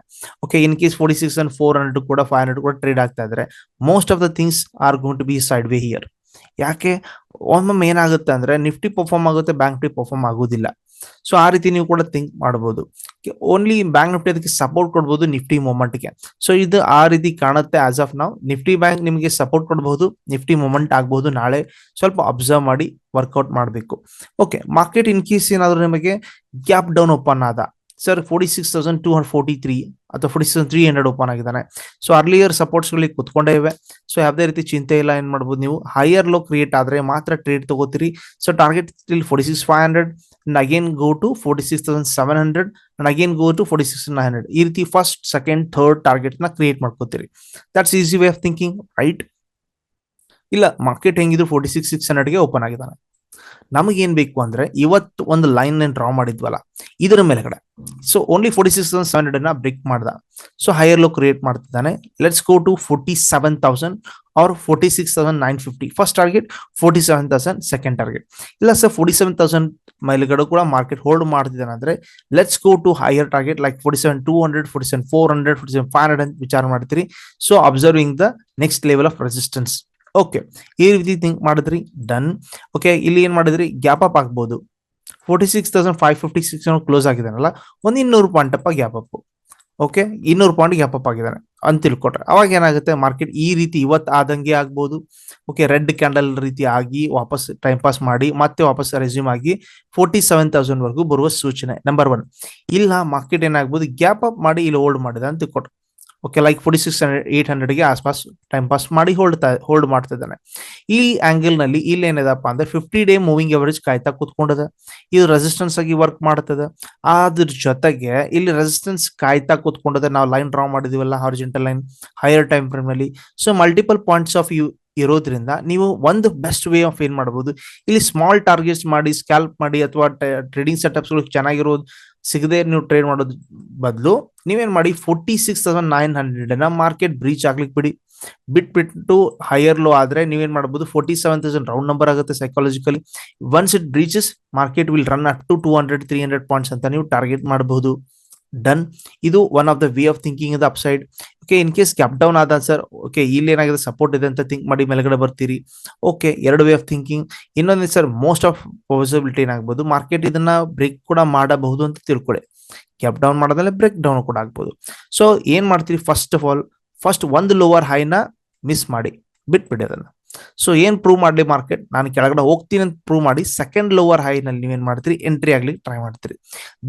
okay in case forty six and four hundred ಕೂಡ ಫೈವ್ ಹಂಡ್ರೆಡ್ ಕೂಡ ಟ್ರೇಡ್ ಆಗ್ತಾ ಇದ್ದಾರೆ most of the things are going to be sideways here ಯಾಕೆ? ಒಮ್ಮೊಮ್ಮೆ ಏನಾಗುತ್ತೆ ಅಂದ್ರೆ ನಿಫ್ಟಿ ಪರ್ಫಾರ್ಮ್ ಆಗುತ್ತೆ ಬ್ಯಾಂಕ್ ನಿಫ್ಟಿ ಪರ್ಫಾರ್ಮ್ ಆಗೋದಿಲ್ಲ ಸೊ ಆ ರೀತಿ ನೀವು ಕೂಡ ಥಿಂಕ್ ಮಾಡಬಹುದು ಓನ್ಲಿ ಬ್ಯಾಂಕ್ ನಿಫ್ಟಿ ಅದಕ್ಕೆ ಸಪೋರ್ಟ್ ಕೊಡ್ಬೋದು ನಿಫ್ಟಿ ಮೂಮೆಂಟ್ಗೆ ಸೊ ಇದು ಆ ರೀತಿ ಕಾಣುತ್ತೆ ಆಸ್ ಆಫ್ ನಾವು ನಿಫ್ಟಿ ಬ್ಯಾಂಕ್ ನಿಮಗೆ ಸಪೋರ್ಟ್ ಕೊಡಬಹುದು ನಿಫ್ಟಿ ಮೂಮೆಂಟ್ ಆಗಬಹುದು ನಾಳೆ. ಸ್ವಲ್ಪ ಅಬ್ಸರ್ವ್ ಮಾಡಿ ವರ್ಕೌಟ್ ಮಾಡಬೇಕು. ಓಕೆ ಮಾರ್ಕೆಟ್ ಇನ್ ಕೇಸ್ ಏನಾದ್ರು ನಿಮಗೆ ಗ್ಯಾಪ್ ಡೌನ್ ಓಪನ್ ಆದ. Sir forty six thousand two hundred forty three ಅಥವಾ forty six three hundred open ಆಗಿದ್ದಾನೆ. ಸೊ ಅರ್ಲಿಯರ್ ಸಪೋರ್ಟ್ಸ್ಗಳಿಗೆ ಕುತ್ಕೊಂಡೇ ಇವೆ. ಸೊ ಯಾವುದೇ ರೀತಿ ಚಿಂತೆ ಇಲ್ಲ, ಏನ್ ಮಾಡ್ಬೋದು ನೀವು? ಹೈಯರ್ ಲೋ ಕ್ರಿಯೇಟ್ ಆದ್ರೆ ಮಾತ್ರ ಟ್ರೇಡ್ ತಗೋತೀರಿ. ಸೊ ಟಾರ್ಗೆಟ್ ಇಲ್ಲಿ forty six five hundred and again go to forty six thousand seven hundred and again go to forty six nine hundred ಈ ರೀತಿ ಫಸ್ಟ್ ಸೆಕೆಂಡ್ ಥರ್ಡ್ ಟಾರ್ಗೆಟ್ನ ಕ್ರಿಯೇಟ್ ಮಾಡ್ಕೋತೀರಿ. That's easy way of thinking right ಇಲ್ಲ ಮಾರ್ಕೆಟ್ ಹೆಂಗಿದ್ರು ಫೋರ್ಟಿ ಸಿಕ್ಸ್ ಸಿಕ್ಸ್ ಹಂಡ್ರೆಡ್ಗೆ ಓಪನ್ ಆಗಿದ್ದಾನೆ. ನಮಗೇನ್ ಬೇಕು ಅಂದ್ರೆ ಇವತ್ತು ಒಂದು ಲೈನ್ ಡ್ರಾ ಮಾಡಿದ್ವಲ್ಲ, ಇದರ ಮೇಲೆಗಡೆ. So only forty six thousand seven ಹಂಡ್ರೆಡ್ನ break ಮಾಡ್ದ. ಸೊ ಹೈಯರ್ ಲೋ ಕ್ರಿಯೇಟ್ ಮಾಡ್ತಿದ್ದಾನೆ. Let's go to forty seven thousand or forty six thousand nine fifty first target forty seven thousand second target ಇಲ್ಲ ಸರ್ ಫೋರ್ಟಿ ಸೆವೆನ್ ತೌಸಂಡ್ ಮೇಲ್ಗಡೆ ಕೂಡ ಮಾರ್ಕೆಟ್ ಹೋಲ್ಡ್ ಮಾಡ್ತಿದ್ದಾನೆ ಅಂದ್ರೆ let's go to higher target like forty seven two hundred forty seven four hundred forty seven five hundred ಅಂತ ವಿಚಾರ ಮಾಡ್ತೀರಿ. So observing the next level of resistance okay ಈ ರೀತಿ ಥಿಂಕ್ ಮಾಡಿದ್ರಿ ಡನ್ ಓಕೆ ಇಲ್ಲಿ ಏನ್ ಮಾಡಿದ್ರಿ ಗ್ಯಾಪ್ ಅಪ್ ಆಗ್ಬೋದು. Forty six thousand five fifty six close ಆಗಿದ್ದಾನಲ್ಲ ಒಂದು ಇನ್ನೂರು ಪಾಯಿಂಟ್ ಅಪ್ಪ ಗ್ಯಾಪ್ ಅಪ್ ಓಕೆ ಇನ್ನೂರು ಪಾಯಿಂಟ್ ಗ್ಯಾಪ್ ಅಪ್ ಆಗಿದ್ದಾನೆ ಅಂತ ತಿಳ್ಕೊಟ್ರೆ. ಅವಾಗ ಏನಾಗುತ್ತೆ ಮಾರ್ಕೆಟ್ ಈ ರೀತಿ ಇವತ್ತು ಆದಂಗೆ ಆಗ್ಬೋದು. ಓಕೆ ರೆಡ್ ಕ್ಯಾಂಡಲ್ ರೀತಿ ಆಗಿ ವಾಪಸ್ ಟೈಮ್ ಪಾಸ್ ಮಾಡಿ, ಮತ್ತೆ ವಾಪಸ್ ರೆಸ್ಯೂಮ್ ಆಗಿ ಫೋರ್ಟಿ ಸೆವೆನ್ ತೌಸಂಡ್ ವರೆಗೂ ಬರುವ ಸೂಚನೆ ನಂಬರ್ ಒನ್ ಇಲ್ಲ ಮಾರ್ಕೆಟ್ ಏನಾಗ್ಬೋದು ಗ್ಯಾಪ್ ಅಪ್ ಮಾಡಿ, ಇಲ್ಲಿ ಹೋಲ್ಡ್ ಮಾಡಿದೆ ಅಂತ ತಿಳ್ಕೊಟ್ರೆ. Okay like forty six hundred eight ಹಂಡ್ರೆಡ್ಗೆ ಆಸ್ಪಾಸ್ ಟೈಮ್ ಪಾಸ್ ಮಾಡಿ ಹೋಲ್ಡ್ ಹೋಲ್ಡ್ ಮಾಡ್ತಿದ್ದಾನೆ. ಈ ಆಂಗಲ್ನಲ್ಲಿ ಇಲ್ಲಿ ಏನಿದಪ್ಪ ಅಂದ್ರೆ ಫಿಫ್ಟಿ ಡೇ ಮೂವಿಂಗ್ ಎವರೇಜ್ ಕಾಯ್ತಾ ಕೂತ್ಕೊಂಡಿದೆ. ಇದು ರೆಸಿಸ್ಟೆನ್ಸ್ ಆಗಿ ವರ್ಕ್ ಮಾಡ್ತದೆ. ಅದ್ರ ಜೊತೆಗೆ ಇಲ್ಲಿ ರೆಸಿಸ್ಟೆನ್ಸ್ ಕಾಯ್ತಾ ಕೂತ್ಕೊಂಡಿದೆ ನಾವು ಲೈನ್ ಡ್ರಾ ಮಾಡಿದೀವಲ್ಲ horizontal line higher time ಫ್ರೇಮ್ನಲ್ಲಿ. So multiple points of you ಇರೋದ್ರಿಂದ ನೀವು ಒಂದು ಬೆಸ್ಟ್ ವೇ ಆಫ್ ಏನ್ ಮಾಡಬಹುದು ಇಲ್ಲಿ ಸ್ಮಾಲ್ ಟಾರ್ಗೆಟ್ಸ್ ಮಾಡಿ ಸ್ಕ್ಯಾಲ್ಪ್ ಮಾಡಿ, ಅಥವಾ ಟ್ರೇಡಿಂಗ್ ಸೆಟಪ್ಸ್ ಚೆನ್ನಾಗಿರೋದು ಸಿಗದೆ ನೀವು ಟ್ರೇಡ್ ಮಾಡೋದ್ ಬದಲು ನೀವೇನ್ ಮಾಡಿ ಫೋರ್ಟಿ ಸಿಕ್ಸ್ ತೌಸಂಡ್ ನೈನ್ ಹಂಡ್ರೆಡ್ನ ಮಾರ್ಕೆಟ್ ಬ್ರೀಚ್ ಆಗ್ಲಿಕ್ ಬಿಡಿ. ಬಿಟ್ ಬಿಟ್ಟು ಹೈಯರ್ ಲೋ ಆದ್ರೆ ನೀವೇನ್ ಮಾಡಬಹುದು forty seven thousand round number ಆಗುತ್ತೆ psychologically once it breaches market will run up to two hundred three hundred points ಅಂತ ನೀವು ಟಾರ್ಗೆಟ್ ಮಾಡಬಹುದು ಡನ್ ಇದು one of the way of thinking in the upside okay in case gap down ಆದ ಸರ್ ಓಕೆ ಇಲ್ಲಿ ಏನಾಗಿದೆ ಸಪೋರ್ಟ್ ಇದೆ ಅಂತ ಥಿಂಕ್ ಮಾಡಿ ಮೇಲ್ಗಡೆ ಬರ್ತೀರಿ. ಓಕೆ ಎರಡು ವೇ ಆಫ್ ಥಿಂಕಿಂಗ್ ಇನ್ನೊಂದು ಸರ್ ಮೋಸ್ಟ್ ಆಫ್ ಪಾಸಿಬಿಲಿಟಿ ಏನಾಗ್ಬೋದು ಮಾರ್ಕೆಟ್ ಇದನ್ನ ಬ್ರೇಕ್ ಕೂಡ ಮಾಡಬಹುದು ಅಂತ ತಿಳ್ಕೊಳ್ಳಿ ಕ್ಯಾಪ್ ಡೌನ್ ಮಾಡೋದ್ಮೇಲೆ ಬ್ರೇಕ್ ಡೌನ್ ಕೂಡ ಆಗ್ಬೋದು. ಸೊ ಏನ್ ಮಾಡ್ತೀರಿ ಫಸ್ಟ್ ಆಫ್ ಆಲ್ ಫಸ್ಟ್ ಒಂದು ಲೋವರ್ ಹೈನ ಮಿಸ್ ಮಾಡಿ, ಬಿಟ್ಬಿಡಿ ಅದನ್ನ. ಸೊ ಏನ್ ಪ್ರೂವ್ ಮಾಡ್ಲಿ ಮಾರ್ಕೆಟ್ ನಾನು ಕೆಳಗಡೆ ಹೋಗ್ತೀನಿ ಅಂತ ಪ್ರೂವ್ ಮಾಡಿ ಸೆಕೆಂಡ್ ಲೋವರ್ ಹೈ ನಲ್ಲಿ ನೀವೇನ್ ಮಾಡ್ತೀರಿ? ಎಂಟ್ರಿ ಆಗ್ಲಿಕ್ಕೆ ಟ್ರೈ ಮಾಡ್ತೀರಿ.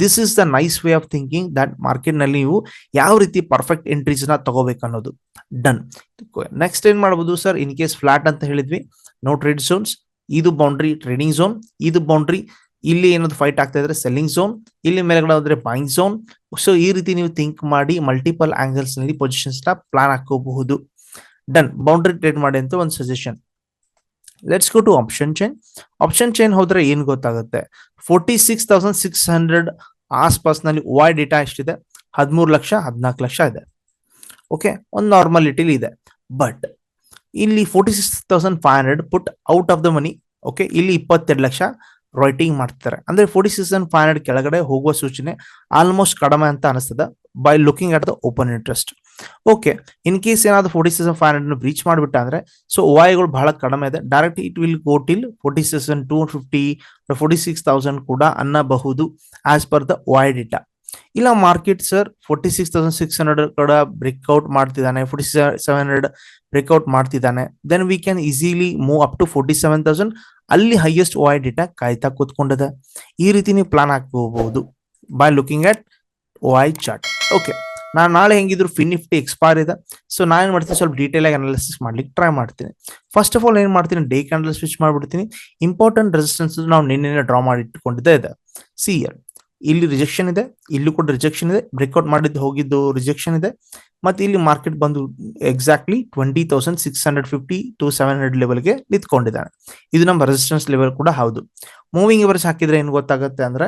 This is the nice way of thinking that ಮಾರ್ಕೆಟ್ನಲ್ಲಿ ನೀವು ಯಾವ ರೀತಿ ಪರ್ಫೆಕ್ಟ್ ಎಂಟ್ರೀಸ್ನ ತಗೋಬೇಕು ಅನ್ನೋದು. ಡನ್ ನೆಕ್ಸ್ಟ್ ಏನ್ ಮಾಡಬಹುದು ಸರ್ ಇನ್ ಕೇಸ್ ಫ್ಲಾಟ್ ಅಂತ ಹೇಳಿದ್ವಿ ನೋ ಟ್ರೇಡ್ ಝೋನ್ಸ್ ಇದು ಬೌಂಡ್ರಿ ಟ್ರೇಡಿಂಗ್ ಝೋನ್ ಇದು ಬೌಂಡ್ರಿ ಇಲ್ಲಿ ಏನಾದ್ರು ಫೈಟ್ ಆಗ್ತಾ ಇದ್ರೆ ಸೆಲ್ಲಿಂಗ್ ಝೋನ್ ಇಲ್ಲಿ ಮೇಲ್ಗಡೆ ಹೋದ್ರೆ ಬಾಯಿಂಗ್ ಝೋನ್ ಸೊ ಈ ರೀತಿ ನೀವು ಥಿಂಕ್ ಮಾಡಿ ಮಲ್ಟಿಪಲ್ ಆಂಗಲ್ಸ್ನಲ್ಲಿ ಪೊಸಿಷನ್ಸ್ನ ಪ್ಲಾನ್ ಹಾಕೋಬಹುದು. ಡನ್ ಬೌಂಡ್ರಿ ಟ್ರೇಡ್ ಮಾಡಿ ಅಂತ ಒಂದು suggestion let's go to option chain option chain ಹೋದ್ರೆ ಏನ್ ಗೊತ್ತಾಗುತ್ತೆ? Forty six thousand six hundred ಆಸ್ಪಾಸ್ನಲ್ಲಿ OI data ಎಷ್ಟಿದೆ? ಹದಿಮೂರು ಲಕ್ಷ, ಹದಿನಾಲ್ಕು ಲಕ್ಷ ಇದೆ. ಓಕೆ ಒಂದು ನಾರ್ಮಲಿಟಿಲಿ ಇದೆ. ಬಟ್ ಇಲ್ಲಿ forty six thousand five hundred put out of the money okay ಇಲ್ಲಿ ಇಪ್ಪತ್ತೆರಡು ಲಕ್ಷ ರೈಟಿಂಗ್ ಮಾಡ್ತಾರೆ ಅಂದ್ರೆ forty six thousand five hundred ಕೆಳಗಡೆ ಹೋಗುವ ಸೂಚನೆ ಆಲ್ಮೋಸ್ಟ್ ಕಡಿಮೆ ಅಂತ ಅನಿಸ್ತದೆ by looking at the open interest okay in case ಏನಾದ್ರು forty six five hundred breach ಮಾಡಿಬಿಟ್ಟ ಅಂದ್ರೆ ಸೊ ಗಳು ಬಹಳ ಕಡಿಮೆ ಇದೆ. Direct it will go till forty six two fifty forty six thousand ಕೂಡ ಅನ್ನಬಹುದು as per the OI data ಇಲ್ಲ market sir forty six thousand six hundred ಕೂಡ ಬ್ರೇಕ್ಔಟ್ ಮಾಡ್ತಿದ್ದಾನೆ ಫೋರ್ಟಿ ಸೆವೆನ್ ಹಂಡ್ರೆಡ್ ಬ್ರೇಕ್ಔಟ್ ಮಾಡ್ತಿದ್ದಾನೆ. Then we can easily move up to forty seven thousand ಅಲ್ಲಿ ಹೈಯೆಸ್ಟ್ ವಾಯ್ ಡೇಟಾ ಕಾಯ್ತಾ ಕೂತ್ಕೊಂಡಿದೆ. ಈ ರೀತಿ ನೀವು ಪ್ಲಾನ್ ಹಾಕೋಬಹುದು by looking at OI chart okay ನಾನು ನಾಳೆ ಹೆಂಗಿದ್ರು ಫಿನ್ ನಿಫ್ಟಿ ಎಕ್ಸ್ಪೈರ್ ಇದೆ. ಸೊ ನಾನು ಏನು ಮಾಡ್ತೀನಿ, ಸ್ವಲ್ಪ ಡೀಟೇಲ್ ಆಗಿ ಅನಾಲಿಸಿಸ್ ಮಾಡ್ಲಿಕ್ಕೆ ಟ್ರೈ ಮಾಡ್ತೀನಿ. ಫಸ್ಟ್ ಆಫ್ ಆಲ್ ಏನು ಮಾಡ್ತೀನಿ ಡೇ ಕ್ಯಾಂಡಲ್ ಸ್ವಿಚ್ ಮಾಡ್ಬಿಡ್ತೀನಿ. ಇಂಪಾರ್ಟೆಂಟ್ ರೆಸಿಸ್ಟೆನ್ಸ್ ನಾವು ನಿನ್ನೆ ಡ್ರಾ ಮಾಡಿ ಇಟ್ಕೊಂಡಿದ್ದೆ ಇದೆ. ಸಿ ಇಯರ್ ಇಲ್ಲಿ ರಿಜೆಕ್ಷನ್ ಇದೆ, ಇಲ್ಲಿ ಕೂಡ ರಿಜೆಕ್ಷನ್ ಇದೆ. ಬ್ರೇಕ್ಔಟ್ ಮಾಡಿದ್ದು ಹೋಗಿದ್ದು ರಿಜೆಕ್ಷನ್ ಇದೆ. ಮತ್ತೆ ಇಲ್ಲಿ ಮಾರ್ಕೆಟ್ ಬಂದು exactly twenty thousand six hundred fifty to seven hundred ಲೆವೆಲ್ಗೆ ನಿಂತ್ಕೊಂಡಿದ್ದಾನೆ. ಇದು ನಮ್ಮ ರೆಸಿಸ್ಟೆನ್ಸ್ ಲೆವೆಲ್ ಕೂಡ ಹೌದು. ಮೂವಿಂಗ್ ಎವರೇಜ್ ಹಾಕಿದ್ರೆ ಏನು ಗೊತ್ತಾಗುತ್ತೆ ಅಂದ್ರೆ